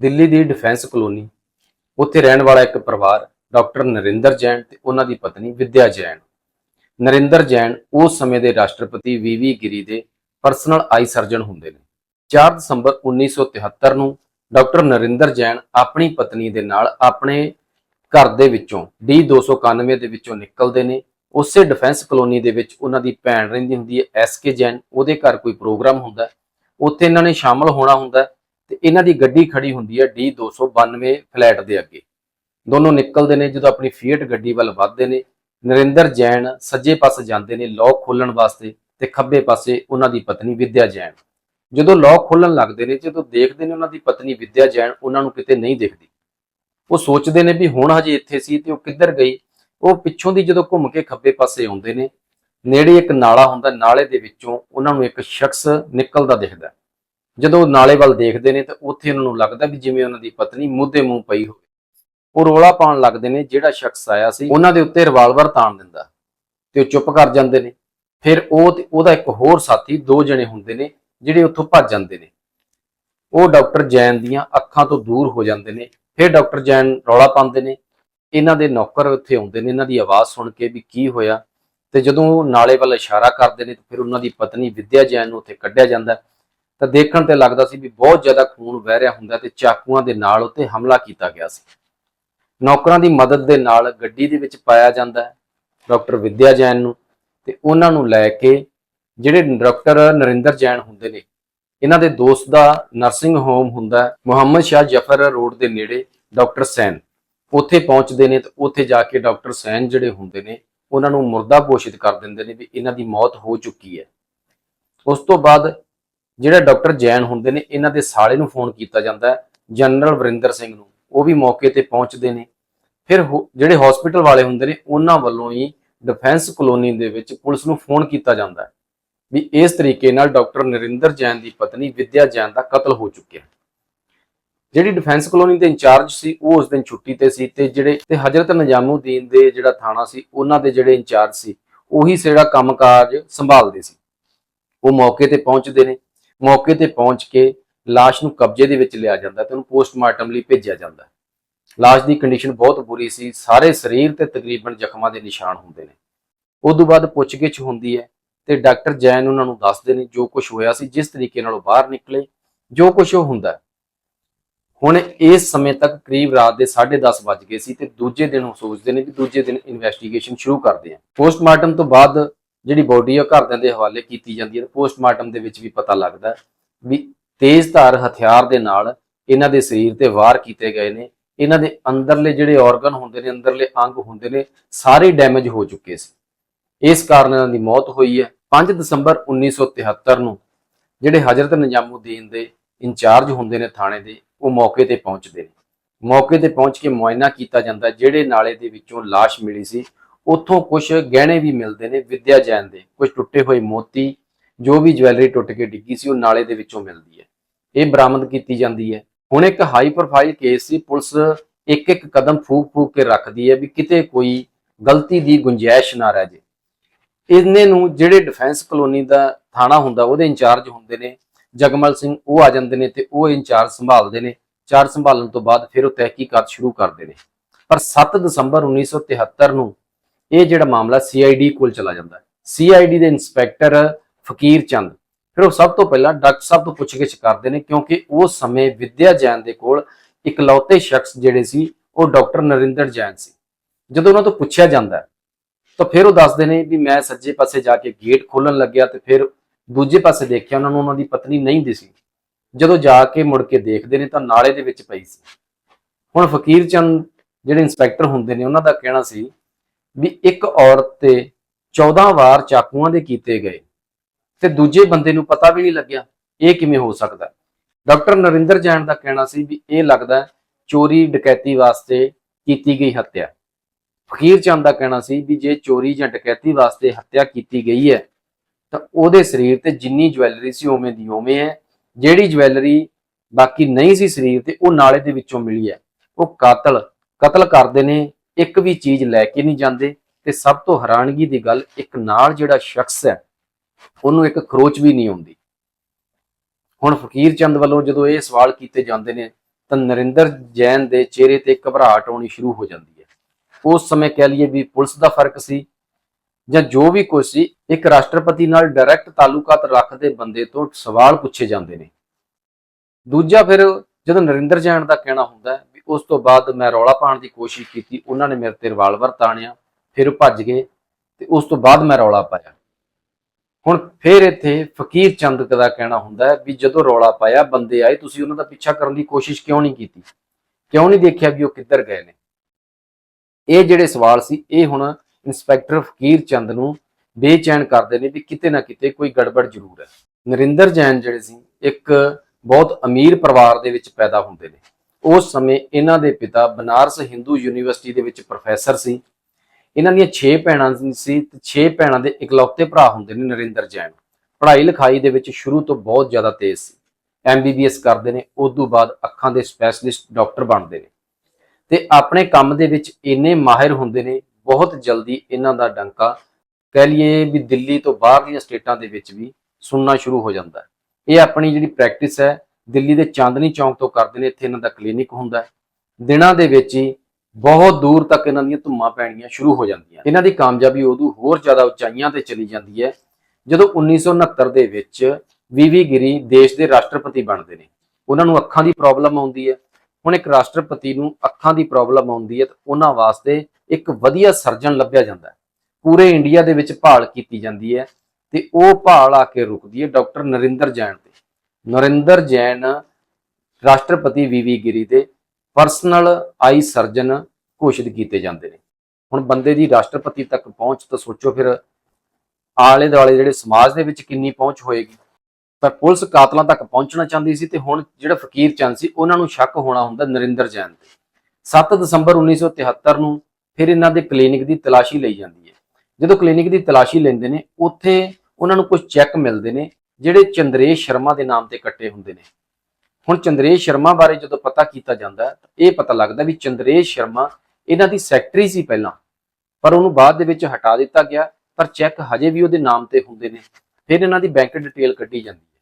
ਦਿੱਲੀ ਦੀ defence colony. ਉੱਥੇ ਰਹਿਣ ਵਾਲਾ ਇੱਕ ਪਰਿਵਾਰ, ਡਾਕਟਰ ਨਰਿੰਦਰ ਜੈਨ ਤੇ ਉਹਨਾਂ ਦੀ ਪਤਨੀ ਵਿਦਿਆ ਜੈਨ। ਨਰਿੰਦਰ ਜੈਨ ਉਸ ਸਮੇਂ ਦੇ ਰਾਸ਼ਟਰਪਤੀ ਵੀਵੀ ਗਿਰੀ ਦੇ ਪਰਸਨਲ ਆਈ ਸਰਜਨ ਹੁੰਦੇ ਨੇ। 4 ਦਸੰਬਰ 1973 ਨੂੰ ਡਾਕਟਰ ਨਰਿੰਦਰ ਜੈਨ ਆਪਣੀ ਪਤਨੀ ਦੇ ਨਾਲ ਆਪਣੇ ਘਰ ਦੇ ਵਿੱਚੋਂ D291 ਦੇ ਵਿੱਚੋਂ ਨਿਕਲਦੇ ਨੇ। ਉਸੇ ਡਿਫੈਂਸ ਕਲੋਨੀ ਦੇ ਵਿੱਚ ਉਹਨਾਂ ਦੀ ਭੈਣ ਰਹਿੰਦੀ ਹੁੰਦੀ ਹੈ ਐਸਕੇ ਜੈਨ। ਉਹਦੇ ਘਰ ਕੋਈ ਪ੍ਰੋਗਰਾਮ ਹੁੰਦਾ ਉੱਥੇ ਇਹਨਾਂ ਨੇ ਸ਼ਾਮਲ ਹੋਣਾ ਹੁੰਦਾ ਤੇ ਇਹਨਾਂ ਦੀ ਗੱਡੀ ਖੜੀ ਹੁੰਦੀ ਹੈ D292 ਫਲੈਟ ਦੇ ਅੱਗੇ। ਦੋਨੋਂ ਨਿਕਲਦੇ ਨੇ ਜਦੋਂ ਆਪਣੀ ਫੀਟ ਗੱਡੀ ਵੱਲ ਵੱਧਦੇ ਨੇ। ਨਰਿੰਦਰ ਜੈਨ ਸੱਜੇ ਪਾਸੇ ਜਾਂਦੇ ਨੇ ਲੌਕ ਖੋਲਣ ਵਾਸਤੇ ਤੇ ਖੱਬੇ ਪਾਸੇ ਉਹਨਾਂ ਦੀ ਪਤਨੀ ਵਿਦਿਆ ਜੈਨ। ਜਦੋਂ ਲੌਕ ਖੋਲਣ ਲੱਗਦੇ ਨੇ, ਜਦੋਂ ਦੇਖਦੇ ਨੇ ਉਹਨਾਂ ਦੀ ਪਤਨੀ ਵਿਦਿਆ ਜੈਨ, ਉਹਨਾਂ ਨੂੰ ਕਿਤੇ ਨਹੀਂ ਦਿਖਦੀ। ਉਹ ਸੋਚਦੇ ਨੇ ਵੀ ਹੁਣ ਹਜੇ ਇੱਥੇ ਸੀ ਤੇ ਉਹ ਕਿੱਧਰ ਗਈ। ਉਹ ਪਿੱਛੋਂ ਦੀ ਜਦੋਂ ਘੁੰਮ ਕੇ ਖੱਬੇ ਪਾਸੇ ਆਉਂਦੇ ਨੇ, ਨੇੜੇ ਇੱਕ ਨਾਲਾ ਹੁੰਦਾ, ਨਾਲੇ ਦੇ ਵਿੱਚੋਂ ਉਹਨਾਂ ਨੂੰ ਇੱਕ ਸ਼ਖਸ ਨਿਕਲਦਾ ਦਿਖਦਾ। ਜਦੋਂ ਉਹ ਨਾਲੇ ਵੱਲ ਦੇਖਦੇ ਨੇ ਤਾਂ ਉੱਥੇ ਉਹਨਾਂ ਨੂੰ ਲੱਗਦਾ ਵੀ ਜਿਵੇਂ ਉਹਨਾਂ ਦੀ ਪਤਨੀ ਮੁੱਦੇ ਮੂੰਹ ਪਈ ਹੋਵੇ। ਉਹ ਰੋਲਾ ਪਾਉਣ ਲੱਗਦੇ ਨੇ ਜਿਹੜਾ ਸ਼ਖਸ ਆਇਆ ਸੀ, ਉਹਨਾਂ ਦੇ ਉੱਤੇ ਰਿਵਾਲਵਰ ਤਾਣ ਦਿੰਦਾ ਤੇ ਉਹ ਚੁੱਪ ਕਰ ਜਾਂਦੇ ਨੇ। ਫਿਰ ਉਹ ਤੇ ਉਹਦਾ ਇੱਕ ਹੋਰ ਸਾਥੀ, ਦੋ ਜਣੇ ਹੁੰਦੇ ਨੇ, ਜਿਹੜੇ ਉੱਥੋਂ ਭੱਜ ਜਾਂਦੇ ਨੇ। ਉਹ ਡਾਕਟਰ ਜੈਨ ਦੀਆਂ ਅੱਖਾਂ ਤੋਂ ਦੂਰ ਹੋ ਜਾਂਦੇ ਨੇ, ਫਿਰ ਡਾਕਟਰ ਜੈਨ ਰੌਲਾ ਪਾਉਂਦੇ ਨੇ। ਇਹਨਾਂ ਦੇ ਨੌਕਰ ਉੱਥੇ ਆਉਂਦੇ ਨੇ, ਇਹਨਾਂ ਦੀ ਆਵਾਜ਼ ਸੁਣ ਕੇ ਵੀ ਕੀ ਹੋਇਆ। ਤੇ ਜਦੋਂ ਉਹ ਨਾਲੇ ਵੱਲ ਇਸ਼ਾਰਾ ਕਰਦੇ ਨੇ, ਤੇ ਫਿਰ ਉਹਨਾਂ ਦੀ ਪਤਨੀ ਵਿਦਿਆ ਜੈਨ ਨੂੰ ਉੱਥੇ ਕੱਢਿਆ ਜਾਂਦਾ। ਤਾਂ ਦੇਖਣ ਤੇ ਲੱਗਦਾ ਸੀ ਵੀ ਬਹੁਤ ਜ਼ਿਆਦਾ ਖੂਨ ਵਹਿ ਰਿਹਾ ਹੁੰਦਾ ਤੇ ਚਾਕੂਆਂ ਦੇ ਨਾਲ ਉੱਤੇ ਹਮਲਾ ਕੀਤਾ ਗਿਆ ਸੀ। ਨੌਕਰਾਂ ਦੀ ਮਦਦ ਦੇ ਨਾਲ ਗੱਡੀ ਦੇ ਵਿੱਚ ਪਾਇਆ ਜਾਂਦਾ ਹੈ, ਡਾਕਟਰ ਵਿਦਿਆ ਜੈਨ ਨੂੰ ਤੇ ਉਹਨਾਂ ਨੂੰ ਲੈ ਕੇ ਜਿਹੜੇ ਡਾਕਟਰ ਨਰਿੰਦਰ ਜੈਨ ਹੁੰਦੇ ਨੇ, ਇਹਨਾਂ ਦੇ ਦੋਸਤ ਦਾ ਨਰਸਿੰਗ ਹੋਮ ਹੁੰਦਾ ਹੈ, ਮੁਹੰਮਦ ਸ਼ਾਹ ਜਫਰ ਰੋਡ ਦੇ ਨੇੜੇ ਡਾਕਟਰ ਸੈਨ। ਉੱਥੇ ਪਹੁੰਚਦੇ ਨੇ ਤੇ ਉੱਥੇ ਜਾ ਕੇ ਡਾਕਟਰ ਸੈਨ ਜਿਹੜੇ ਹੁੰਦੇ ਨੇ, ਉਹਨਾਂ ਨੂੰ ਮੁਰਦਾ ਘੋਸ਼ਿਤ ਕਰ ਦਿੰਦੇ ਨੇ ਵੀ ਇਹਨਾਂ ਦੀ ਮੌਤ ਹੋ ਚੁੱਕੀ ਹੈ। ਉਸ ਤੋਂ ਬਾਅਦ ਜਿਹੜਾ ਡਾਕਟਰ ਜੈਨ ਹੁੰਦੇ ਨੇ, ਇਹਨਾਂ ਦੇ ਸਾਲੇ ਨੂੰ ਫੋਨ ਕੀਤਾ ਜਾਂਦਾ ਹੈ, ਜਨਰਲ ਵਰਿੰਦਰ ਸਿੰਘ ਨੂੰ। ਉਹ ਵੀ ਮੌਕੇ ਤੇ ਪਹੁੰਚਦੇ ਨੇ। ਫਿਰ ਹੋ- ਜਿਹੜੇ ਹਸਪੀਟਲ ਵਾਲੇ ਹੁੰਦੇ ਨੇ, ਉਹਨਾਂ ਵੱਲੋਂ ਹੀ ਡਿਫੈਂਸ ਕਲੋਨੀ ਦੇ ਵਿੱਚ ਪੁਲਿਸ ਨੂੰ ਫੋਨ ਕੀਤਾ ਜਾਂਦਾ ਹੈ ਵੀ ਇਸ ਤਰੀਕੇ ਨਾਲ ਡਾਕਟਰ ਨਰਿੰਦਰ ਜੈਨ ਦੀ ਪਤਨੀ ਵਿਦਿਆ ਜੈਨ ਦਾ ਕਤਲ ਹੋ ਚੁੱਕਿਆ ਜਿਹੜੀ ਡਿਫੈਂਸ ਕਲੋਨੀ ਦੇ ਇੰਚਾਰਜ ਸੀ, ਉਹ ਉਸ ਦਿਨ ਛੁੱਟੀ ਤੇ ਸੀ ਤੇ ਜਿਹੜੇ, ਤੇ ਹਜ਼ਰਤ ਨਿਜ਼ਾਮੂਦੀਨ ਦੇ ਜਿਹੜਾ ਥਾਣਾ ਸੀ, ਉਹਨਾਂ ਦੇ ਜਿਹੜੇ ਇੰਚਾਰਜ ਸੀ, ਉਹੀ ਜਿਹੜਾ ਕੰਮਕਾਜ ਸੰਭਾਲਦੇ ਸੀ। ਉਹ ਮੌਕੇ ਤੇ ਪਹੁੰਚਦੇ ਨੇ। ਮੌਕੇ ਤੇ ਪਹੁੰਚ ਕੇ ਲਾਸ਼ ਨੂੰ ਕਬਜ਼ੇ ਦੇ ਵਿੱਚ ਲਿਆ ਜਾਂਦਾ ਤੇ ਉਹਨੂੰ ਪੋਸਟਮਾਰਟਮ ਲਈ ਭੇਜਿਆ ਜਾਂਦਾ। ਲਾਸ਼ ਦੀ ਕੰਡੀਸ਼ਨ ਬਹੁਤ ਬੁਰੀ ਸੀ, ਸਾਰੇ ਸਰੀਰ ਤੇ ਤਕਰੀਬਨ ਜ਼ਖਮਾਂ ਦੇ ਨਿਸ਼ਾਨ ਹੁੰਦੇ ਨੇ। ਉਸ ਤੋਂ ਬਾਅਦ ਪੁੱਛਗਿੱਛ ਹੁੰਦੀ ਹੈ ਤੇ ਡਾਕਟਰ ਜੈਨ ਉਹਨਾਂ ਨੂੰ ਦੱਸਦੇ ਨੇ ਜੋ ਕੁਝ ਹੋਇਆ ਸੀ, ਜਿਸ ਤਰੀਕੇ ਨਾਲ ਉਹ ਬਾਹਰ ਨਿਕਲੇ, ਜੋ ਕੁਝ ਉਹ ਹੁੰਦਾ। ਹੁਣ ਇਸ ਸਮੇਂ ਤੱਕ ਕਰੀਬ ਰਾਤ ਦੇ 10:30 ਵੱਜ ਗਏ ਸੀ ਤੇ ਦੂਜੇ ਦਿਨ ਉਹ ਸੋਚਦੇ ਨੇ ਕਿ ਦੂਜੇ ਦਿਨ ਇਨਵੈਸਟੀਗੇਸ਼ਨ ਸ਼ੁਰੂ ਕਰਦੇ ਆ ਪੋਸਟਮਾਰਟਮ ਤੋਂ ਬਾਅਦ ਜਿਹੜੀ ਬੋਡੀ ਆ ਘਰਦਿਆਂ ਦੇ ਹਵਾਲੇ ਕੀਤੀ ਜਾਂਦੀ ਹੈ ਪੋਸਟਮਾਰਟਮ ਦੇ ਵਿੱਚ ਵੀ ਪਤਾ ਲੱਗਦਾ ਹੈ ਵੀ ਤੇਜ਼ਧਾਰ ਹਥਿਆਰ ਦੇ ਨਾਲ ਇਹਨਾਂ ਦੇ ਸਰੀਰ ਤੇ ਵਾਰ ਕੀਤੇ ਗਏ ਨੇ, ਇਹਨਾਂ ਦੇ ਅੰਦਰਲੇ ਜਿਹੜੇ ਆਰਗਨ ਹੁੰਦੇ ਨੇ, ਅੰਦਰਲੇ ਅੰਗ ਹੁੰਦੇ ਨੇ, ਸਾਰੇ ਡੈਮੇਜ ਹੋ ਚੁੱਕੇ ਸੀ। ਇਸ ਕਾਰਨ ਇਹਨਾਂ ਦੀ ਮੌਤ ਹੋਈ ਹੈ। 5 ਦਸੰਬਰ 1973 ਨੂੰ ਜਿਹੜੇ ਹਜ਼ਰਤ ਨਿਜ਼ਾਮੂਦੀਨ ਦੇ ਇੰਚਾਰਜ ਹੁੰਦੇ ਨੇ ਥਾਣੇ ਦੇ, ਉਹ ਮੌਕੇ ਤੇ ਪਹੁੰਚਦੇ ਨੇ। ਮੌਕੇ ਤੇ ਪਹੁੰਚ ਕੇ ਮੁਆਇਨਾ ਕੀਤਾ ਜਾਂਦਾ ਜਿਹੜੇ ਨਾਲੇ ਦੇ ਵਿੱਚੋਂ ਲਾਸ਼ ਮਿਲੀ ਸੀ ਉੱਥੋਂ ਕੁਝ ਗਹਿਣੇ ਵੀ ਮਿਲਦੇ ਨੇ ਵਿਦਿਆ ਜੈਨ ਦੇ। ਕੁਝ ਟੁੱਟੇ ਹੋਏ ਮੋਤੀ, ਜੋ ਵੀ ਜਵੈਲਰੀ ਟੁੱਟ ਕੇ ਡਿੱਗੀ ਸੀ, ਉਹ ਨਾਲੇ ਦੇ ਵਿੱਚੋਂ ਮਿਲਦੀ ਹੈ। ਇਹ ਬਰਾਮਦ ਕੀਤੀ ਜਾਂਦੀ ਹੈ। ਹੁਣ ਇੱਕ ਹਾਈ ਪ੍ਰੋਫਾਈਲ ਕੇਸ ਸੀ, ਪੁਲਿਸ ਇੱਕ ਇੱਕ ਕਦਮ ਫੂਕ ਫੂਕ ਕੇ ਰੱਖਦੀ ਹੈ ਵੀ ਕਿਤੇ ਕੋਈ ਗਲਤੀ ਦੀ ਗੁੰਜਾਇਸ਼ ਨਾ ਰਹਿ ਜੇ। ਇਹਨੇ ਨੂੰ ਜਿਹੜੇ ਡਿਫੈਂਸ ਕਲੋਨੀ ਦਾ ਥਾਣਾ ਹੁੰਦਾ, ਉਹਦੇ ਇੰਚਾਰਜ ਹੁੰਦੇ ਨੇ। ਜਗਮਲ ਸਿੰਘ ਉਹ ਆ ਜਾਂਦੇ ਨੇ ਤੇ ਉਹ ਇੰਚਾਰਜ ਸੰਭਾਲਦੇ ਨੇ। ਚਾਰ ਸੰਭਾਲਣ ਤੋਂ ਬਾਅਦ ਫਿਰ ਉਹ ਤਹਿਕੀਕਾਤ ਸ਼ੁਰੂ ਕਰਦੇ ਨੇ। ਪਰ 7 ਦਸੰਬਰ 1973 ਨੂੰ ਇਹ ਜਿਹੜਾ ਮਾਮਲਾ ਸੀਆਈਡੀ ਕੋਲ ਚਲਾ ਜਾਂਦਾ ਹੈ। ਸੀਆਈਡੀ ਦੇ ਇੰਸਪੈਕਟਰ ਫਕੀਰ ਚੰਦ, ਫਿਰ ਉਹ ਸਭ ਤੋਂ ਪਹਿਲਾਂ ਡਾਕਟਰ ਸਾਹਿਬ ਤੋਂ ਪੁੱਛਗਿੱਛ ਕਰਦੇ ਨੇ, ਕਿਉਂਕਿ ਉਸ ਸਮੇਂ ਵਿਦਿਆ ਜੈਨ ਦੇ ਕੋਲ ਇਕਲੌਤੇ ਸ਼ਖਸ ਜਿਹੜੇ ਸੀ, ਉਹ ਡਾਕਟਰ ਨਰਿੰਦਰ ਜੈਨ ਸੀ। ਜਦੋਂ ਉਹਨਾਂ ਤੋਂ ਪੁੱਛਿਆ ਜਾਂਦਾ ਤਾਂ ਫਿਰ ਉਹ ਦੱਸਦੇ ਨੇ ਵੀ ਮੈਂ ਸੱਜੇ ਪਾਸੇ ਜਾ ਕੇ ਗੇਟ ਖੋਲਣ ਲੱਗਿਆ ਤੇ ਫਿਰ ਦੂਜੇ ਪਾਸੇ ਦੇਖਿਆ ਉਹਨਾਂ ਨੂੰ ਉਹਨਾਂ ਦੀ ਪਤਨੀ ਨਹੀਂ ਦਿਸੀ। ਜਦੋਂ ਜਾ ਕੇ ਮੁੜ ਕੇ ਦੇਖਦੇ ਨੇ ਤਾਂ ਨਾਲੇ ਦੇ ਵਿੱਚ ਪਈ ਸੀ। ਹੁਣ ਫਕੀਰ ਚੰਦ ਜਿਹੜੇ ਇੰਸਪੈਕਟਰ ਹੁੰਦੇ ਨੇ, ਉਹਨਾਂ ਦਾ ਕਹਿਣਾ ਸੀ ਵੀ ਇੱਕ ਔਰਤ ਤੇ 14 ਵਾਰ ਚਾਕੂਆਂ ਦੇ ਕੀਤੇ ਗਏ। ਤੇ ਦੂਜੇ ਬੰਦੇ ਨੂੰ ਪਤਾ ਵੀ ਨਹੀਂ ਲੱਗਿਆ, ਇਹ ਕਿਵੇਂ ਹੋ ਸਕਦਾ? ਡਾਕਟਰ ਨਰਿੰਦਰ ਜੈਨ ਦਾ ਕਹਿਣਾ ਸੀ ਵੀ ਇਹ ਲੱਗਦਾ ਚੋਰੀ ਡਕੈਤੀ ਵਾਸਤੇ ਕੀਤੀ ਗਈ ਹੱਤਿਆ। ਫਕੀਰ ਚੰਦ ਦਾ ਕਹਿਣਾ ਸੀ ਵੀ ਜੇ ਚੋਰੀ ਜਾਂ ਡਕੈਤੀ ਵਾਸਤੇ ਹੱਤਿਆ ਕੀਤੀ ਗਈ ਹੈ, ਤਾਂ ਉਹਦੇ ਸਰੀਰ ਤੇ ਜਿੰਨੀ ਜਵੈਲਰੀ ਸੀ ਉਵੇਂ ਦੀ ਉਵੇਂ ਹੈ। ਜਿਹੜੀ ਜਵੈਲਰੀ ਬਾਕੀ ਨਹੀਂ ਸੀ ਸਰੀਰ ਤੇ, ਉਹ ਨਾਲੇ ਦੇ ਵਿੱਚੋਂ ਮਿਲੀ ਹੈ। ਉਹ ਕਾਤਲ, ਕਤਲ ਕਰਦੇ ਨੇ ਇੱਕ ਵੀ ਚੀਜ਼ ਲੈ ਕੇ ਨਹੀਂ ਜਾਂਦੇ ਤੇ ਸਭ ਤੋਂ ਹੈਰਾਨਗੀ ਦੀ ਗੱਲ, ਇੱਕ ਨਾਲ ਜਿਹੜਾ ਸ਼ਖਸ ਹੈ, ਉਹਨੂੰ ਇੱਕ ਖਰੋਚ ਵੀ ਨਹੀਂ ਆਉਂਦੀ। ਹੁਣ ਫਕੀਰ ਚੰਦ ਵੱਲੋਂ ਜਦੋਂ ਇਹ ਸਵਾਲ ਕੀਤੇ ਜਾਂਦੇ ਨੇ, ਤਾਂ ਨਰਿੰਦਰ ਜੈਨ ਦੇ ਚਿਹਰੇ ਤੇ ਘਬਰਾਹਟ ਆਉਣੀ ਸ਼ੁਰੂ ਹੋ ਜਾਂਦੀ ਹੈ। ਉਸ ਸਮੇਂ ਕਹਿ ਲਈਏ ਵੀ ਪੁਲਿਸ ਦਾ ਫ਼ਰਕ ਸੀ, ਜਾਂ ਜੋ ਵੀ ਕੁਝ ਸੀ, ਇੱਕ ਰਾਸ਼ਟਰਪਤੀ ਨਾਲ ਡਾਇਰੈਕਟ ਤਾਲੁਕਾਤ ਰੱਖਦੇ ਬੰਦੇ ਤੋਂ ਸਵਾਲ ਪੁੱਛੇ ਜਾਂਦੇ ਨੇ। ਦੂਜਾ ਫਿਰ ਜਦੋਂ ਨਰਿੰਦਰ ਜੈਨ ਦਾ ਕਹਿਣਾ ਹੁੰਦਾ ਉਸ ਤੋਂ ਬਾਅਦ ਮੈਂ ਰੌਲਾ ਪਾਉਣ ਦੀ ਕੋਸ਼ਿਸ਼ ਕੀਤੀ, ਉਹਨਾਂ ਨੇ ਮੇਰੇ ਤੇ ਰਿਵਾਲਵਰ ਤਾਣਿਆ, ਫਿਰ ਭੱਜ ਗਏ ਤੇ ਉਸ ਤੋਂ ਬਾਅਦ ਮੈਂ ਰੌਲਾ ਪਾਇਆ। ਹੁਣ ਫਿਰ ਇੱਥੇ ਫਕੀਰ ਚੰਦ ਦਾ ਕਹਿਣਾ ਹੁੰਦਾ ਹੈ ਵੀ ਜਦੋਂ ਰੌਲਾ ਪਾਇਆ, ਬੰਦੇ ਆਏ, ਤੁਸੀਂ ਉਹਨਾਂ ਦਾ ਪਿੱਛਾ ਕਰਨ ਦੀ ਕੋਸ਼ਿਸ਼ ਕਿਉਂ ਨਹੀਂ ਕੀਤੀ? ਕਿਉਂ ਨਹੀਂ ਦੇਖਿਆ ਵੀ ਉਹ ਕਿੱਧਰ ਗਏ ਨੇ? ਇਹ ਜਿਹੜੇ ਸਵਾਲ ਸੀ, ਇਹ ਹੁਣ ਇੰਸਪੈਕਟਰ ਫਕੀਰ ਚੰਦ ਨੂੰ ਬੇਚੈਨ ਕਰਦੇ ਨੇ ਵੀ ਕਿਤੇ ਨਾ ਕਿਤੇ ਕੋਈ ਗੜਬੜ ਜ਼ਰੂਰ ਹੈ। ਨਰਿੰਦਰ ਜੈਨ ਜਿਹੜੇ ਸੀ, ਇੱਕ ਬਹੁਤ ਅਮੀਰ ਪਰਿਵਾਰ ਦੇ ਵਿੱਚ ਪੈਦਾ ਹੁੰਦੇ ਨੇ। ਉਸ ਸਮੇਂ ਇਹਨਾਂ ਦੇ ਪਿਤਾ ਬਨਾਰਸ ਹਿੰਦੂ ਯੂਨੀਵਰਸਿਟੀ ਦੇ ਵਿੱਚ ਪ੍ਰੋਫੈਸਰ ਸੀ। ਇਹਨਾਂ ਦੀਆਂ 6 ਭੈਣਾਂ ਸੀ ਤੇ 6 ਭੈਣਾਂ ਦੇ ਇਕਲੌਤੇ ਭਰਾ ਹੁੰਦੇ ਨੇ ਨਰਿੰਦਰ ਜੈਨ। ਪੜ੍ਹਾਈ ਲਿਖਾਈ ਦੇ ਵਿੱਚ ਸ਼ੁਰੂ ਤੋਂ ਬਹੁਤ ਜ਼ਿਆਦਾ ਤੇਜ਼ ਸੀ। ਐਮਬੀਬੀਐਸ ਕਰਦੇ ਨੇ, ਉਸ ਤੋਂ ਬਾਅਦ ਅੱਖਾਂ ਦੇ ਸਪੈਸ਼ਲਿਸਟ ਡਾਕਟਰ ਬਣਦੇ ਨੇ। ਤੇ ਆਪਣੇ ਕੰਮ ਦੇ ਵਿੱਚ ਇੰਨੇ ਮਾਹਿਰ ਹੁੰਦੇ ਨੇ, ਬਹੁਤ ਜਲਦੀ ਇਹਨਾਂ ਦਾ ਡੰਕਾ ਕਹਿ ਲਈਏ ਵੀ ਦਿੱਲੀ ਤੋਂ ਬਾਹਰਲੀਆਂ ਸਟੇਟਾਂ ਦੇ ਵਿੱਚ ਵੀ ਸੁਣਨਾ ਸ਼ੁਰੂ ਹੋ ਜਾਂਦਾ। ਹੈ ਇਹ ਆਪਣੀ ਜਿਹੜੀ ਪ੍ਰੈਕਟਿਸ ਹੈ ਦਿੱਲੀ ਦੇ ਚਾਂਦਨੀ ਚੌਂਕ ਤੋਂ ਕਰਦੇ ਨੇ, ਇੱਥੇ ਇਹਨਾਂ ਦਾ ਕਲੀਨਿਕ ਹੁੰਦਾ ਹੈ। ਦਿਨਾਂ ਦੇ ਵਿੱਚ ਹੀ ਬਹੁਤ ਦੂਰ ਤੱਕ ਇਹਨਾਂ ਦੀਆਂ ਧੁੰਮਾਂ ਪੈਣੀਆਂ ਸ਼ੁਰੂ ਹੋ ਜਾਂਦੀਆਂ। ਇਹਨਾਂ ਦੀ ਕਾਮਯਾਬੀ ਉਦੋਂ ਹੋਰ ਜ਼ਿਆਦਾ ਉਚਾਈਆਂ ਤੇ ਚਲੀ ਜਾਂਦੀ ਹੈ, ਜਦੋਂ 1969 ਦੇ ਵਿੱਚ ਵੀਵੀ ਗਿਰੀ ਦੇਸ਼ ਦੇ ਰਾਸ਼ਟਰਪਤੀ ਬਣਦੇ ਨੇ। ਉਹਨਾਂ ਨੂੰ ਅੱਖਾਂ ਦੀ ਪ੍ਰੋਬਲਮ ਆਉਂਦੀ ਹੈ। ਹੁਣ ਇੱਕ ਰਾਸ਼ਟਰਪਤੀ ਨੂੰ ਅੱਖਾਂ ਦੀ ਪ੍ਰੋਬਲਮ ਆਉਂਦੀ ਹੈ ਤਾਂ ਉਹਨਾਂ ਵਾਸਤੇ ਇੱਕ ਵਧੀਆ ਸਰਜਨ ਲੱਭਿਆ ਜਾਂਦਾ ਪੂਰੇ ਇੰਡੀਆ ਦੇ ਵਿੱਚ ਭਾਲ ਕੀਤੀ ਜਾਂਦੀ ਹੈ ਤੇ ਉਹ ਭਾਲ ਆ ਕੇ ਰੁਕਦੀ ਹੈ ਡਾਕਟਰ ਨਰਿੰਦਰ ਜੈਨ ਤੇ। ਨਰਿੰਦਰ ਜੈਨ, ਰਾਸ਼ਟਰਪਤੀ ਵੀਵੀ ਗਿਰੀ ਦੇ ਪਰਸਨਲ ਆਈ ਸਰਜਨ ਘੋਸ਼ਿਤ ਕੀਤੇ ਜਾਂਦੇ ਨੇ। ਹੁਣ ਬੰਦੇ ਦੀ ਰਾਸ਼ਟਰਪਤੀ ਤੱਕ ਪਹੁੰਚ ਤਾਂ ਸੋਚੋ ਫਿਰ ਆਲੇ ਦੁਆਲੇ ਜਿਹੜੇ ਸਮਾਜ ਦੇ ਵਿੱਚ ਕਿੰਨੀ ਪਹੁੰਚ ਹੋਏਗੀ। ਪਰ ਪੁਲਿਸ ਕਾਤਲਾਂ ਤੱਕ ਪਹੁੰਚਣਾ ਚਾਹੁੰਦੀ ਸੀ ਤੇ ਹੁਣ ਜਿਹੜਾ ਫਕੀਰ ਚੰਦ ਸੀ, ਉਹਨਾਂ ਨੂੰ ਸ਼ੱਕ ਹੋਣਾ ਹੁੰਦਾ ਨਰਿੰਦਰ ਜੈਨ ਤੇ। 7 ਦਸੰਬਰ 1973 ਨੂੰ ਫਿਰ ਇਹਨਾਂ ਦੇ ਕਲੀਨਿਕ ਦੀ ਤਲਾਸ਼ੀ ਲਈ ਜਾਂਦੀ ਹੈ। ਜਦੋਂ ਕਲੀਨਿਕ ਦੀ ਤਲਾਸ਼ੀ ਲੈਂਦੇ ਨੇ, ਉੱਥੇ ਉਹਨਾਂ ਨੂੰ ਕੁਝ ਚੈੱਕ ਮਿਲਦੇ ਨੇ ਜਿਹੜੇ ਚੰਦਰੇਸ਼ ਸ਼ਰਮਾ ਦੇ ਨਾਮ ਤੇ ਕੱਟੇ ਹੁੰਦੇ ਨੇ। ਹੁਣ ਚੰਦਰੇਸ਼ ਸ਼ਰਮਾ ਬਾਰੇ ਜਦੋਂ ਪਤਾ ਕੀਤਾ ਜਾਂਦਾ ਤਾਂ ਇਹ ਪਤਾ ਲੱਗਦਾ ਵੀ ਚੰਦਰੇਸ਼ ਸ਼ਰਮਾ ਇਹਨਾਂ ਦੀ ਸੈਕਟਰੀ ਸੀ ਪਹਿਲਾਂ। ਪਰ ਉਹਨੂੰ ਬਾਅਦ ਦੇ ਵਿੱਚ ਹਟਾ ਦਿੱਤਾ ਗਿਆ, ਪਰ ਚੈੱਕ ਹਜੇ ਵੀ ਉਹਦੇ ਨਾਮ ਤੇ ਹੁੰਦੇ ਨੇ। ਫਿਰ ਇਹਨਾਂ ਦੀ ਬੈਂਕ ਡਿਟੇਲ ਕੱਢੀ ਜਾਂਦੀ ਹੈ।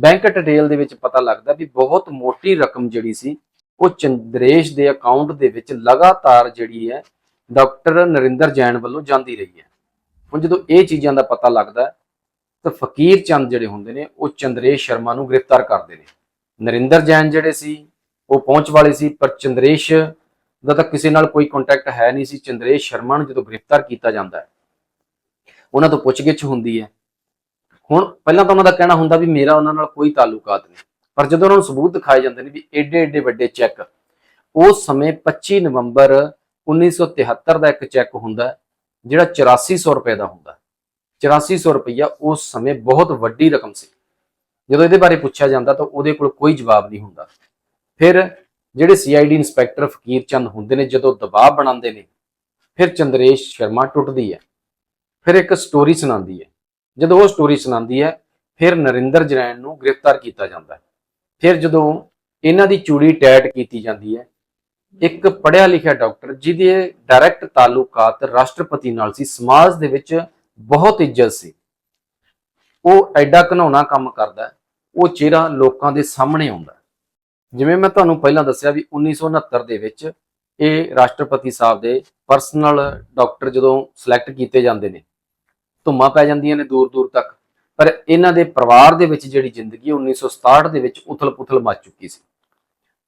ਬੈਂਕ ਡਿਟੇਲ ਦੇ ਵਿੱਚ ਪਤਾ ਲੱਗਦਾ ਵੀ ਬਹੁਤ ਮੋਟੀ ਰਕਮ ਜਿਹੜੀ ਸੀ, ਉਹ ਚੰਦਰੇਸ਼ ਦੇ ਅਕਾਊਂਟ ਦੇ ਵਿੱਚ ਲਗਾਤਾਰ ਜਿਹੜੀ ਹੈ, ਡਾਕਟਰ ਨਰਿੰਦਰ ਜੈਨ ਵੱਲੋਂ ਜਾਂਦੀ ਰਹੀ ਹੈ। ਹੁਣ ਜਦੋਂ ਇਹ ਚੀਜ਼ਾਂ ਦਾ ਪਤਾ ਲੱਗਦਾ ਤਾਂ ਫਕੀਰ ਚੰਦ ਜਿਹੜੇ ਹੁੰਦੇ ਨੇ ਉਹ ਚੰਦਰੇਸ਼ ਸ਼ਰਮਾ ਨੂੰ ਗ੍ਰਿਫਤਾਰ ਕਰਦੇ ਨੇ। ਨਰਿੰਦਰ ਜੈਨ ਜਿਹੜੇ ਸੀ ਉਹ ਪਹੁੰਚ ਵਾਲੇ ਸੀ ਪਰ ਚੰਦਰੇਸ਼ ਦਾ ਤਾਂ ਕਿਸੇ ਨਾਲ ਕੋਈ ਕੰਟੈਕਟ ਹੈ ਨਹੀਂ ਸੀ। ਚੰਦਰੇਸ਼ ਸ਼ਰਮਾ ਨੂੰ ਜਦੋਂ ਗ੍ਰਿਫਤਾਰ ਕੀਤਾ ਜਾਂਦਾ ਹੈ ਉਹਨਾਂ ਤੋਂ ਪੁੱਛਗਿੱਛ ਹੁੰਦੀ ਹੈ। ਹੁਣ ਪਹਿਲਾਂ ਤਾਂ ਉਹਨਾਂ ਦਾ ਕਹਿਣਾ ਹੁੰਦਾ ਵੀ ਮੇਰਾ ਉਹਨਾਂ ਨਾਲ ਕੋਈ ਤਾਲੁਕਾਤ ਨਹੀਂ। ਪਰ ਜਦੋਂ ਉਹਨਾਂ ਨੂੰ ਸਬੂਤ ਦਿਖਾਏ ਜਾਂਦੇ ਨੇ ਵੀ ਏਡੇ ਏਡੇ ਵੱਡੇ ਚੈੱਕ ਉਸ ਸਮੇਂ 25 ਨਵੰਬਰ 1973 ਦਾ ਇੱਕ ਚੈੱਕ ਹੁੰਦਾ ਹੈ, ਜਿਹੜਾ 8400 ਰੁਪਏ ਦਾ ਹੁੰਦਾ 8400 ਰੁਪਈਆ ਉਸ ਸਮੇਂ ਬਹੁਤ ਵੱਡੀ ਰਕਮ ਸੀ। ਜਦੋਂ ਇਹਦੇ ਬਾਰੇ ਪੁੱਛਿਆ ਜਾਂਦਾ ਤਾਂ ਉਹਦੇ ਕੋਲ ਕੋਈ ਜਵਾਬ ਨਹੀਂ ਹੁੰਦਾ। ਫਿਰ ਜਿਹੜੇ ਸੀਆਈਡੀ ਇੰਸਪੈਕਟਰ ਫਕੀਰ ਚੰਦ ਹੁੰਦੇ ਨੇ, ਜਦੋਂ ਦਬਾਅ ਬਣਾਉਂਦੇ ਨੇ, ਫਿਰ ਚੰਦਰੇਸ਼ ਸ਼ਰਮਾ ਟੁੱਟਦੀ ਹੈ। ਫਿਰ ਇੱਕ ਸਟੋਰੀ ਸੁਣਾਉਂਦੀ ਹੈ। ਜਦੋਂ ਉਹ ਸਟੋਰੀ ਸੁਣਾਉਂਦੀ ਹੈ, ਫਿਰ ਨਰਿੰਦਰ ਜੈਨ ਨੂੰ ਗ੍ਰਿਫਤਾਰ ਕੀਤਾ ਜਾਂਦਾ ਹੈ। ਫਿਰ ਜਦੋਂ ਇਹਨਾਂ ਦੀ ਚੂੜੀ ਟੈਟ ਕੀਤੀ ਜਾਂਦੀ ਹੈ, ਇੱਕ ਪੜ੍ਹਿਆ ਲਿਖਿਆ ਡਾਕਟਰ ਜਿਹਦੇ ਡਾਇਰੈਕਟ ਤਾਲੁਕਾਤ ਰਾਸ਼ਟਰਪਤੀ ਨਾਲ ਸੀ, ਸਮਾਜ ਦੇ ਵਿੱਚ ਬਹੁਤ ਇੱਜ਼ਤ ਸੀ। ਉਹ ਐਡਾ ਘਨਾਉਣਾ ਕੰਮ ਕਰਦਾ, ਉਹ ਚਿਹਰਾ ਲੋਕਾਂ ਦੇ ਸਾਹਮਣੇ ਆਉਂਦਾ। ਜਿਵੇਂ ਮੈਂ ਤੁਹਾਨੂੰ ਪਹਿਲਾਂ ਦੱਸਿਆ ਵੀ 1969 ਦੇ ਵਿੱਚ ਇਹ ਰਾਸ਼ਟਰਪਤੀ ਸਾਹਿਬ ਦੇ ਪਰਸਨਲ ਡਾਕਟਰ ਜਦੋਂ ਸਿਲੈਕਟ ਕੀਤੇ ਜਾਂਦੇ ਨੇ, ਧੁੰਮਾਂ ਪੈ ਜਾਂਦੀਆਂ ਨੇ ਦੂਰ ਦੂਰ ਤੱਕ। ਪਰ ਇਹਨਾਂ ਦੇ ਪਰਿਵਾਰ ਦੇ ਵਿੱਚ ਜਿਹੜੀ ਜ਼ਿੰਦਗੀ ਹੈ 1967 ਦੇ ਵਿੱਚ ਉਥਲ-ਪੁਥਲ ਮਚ ਚੁੱਕੀ ਸੀ।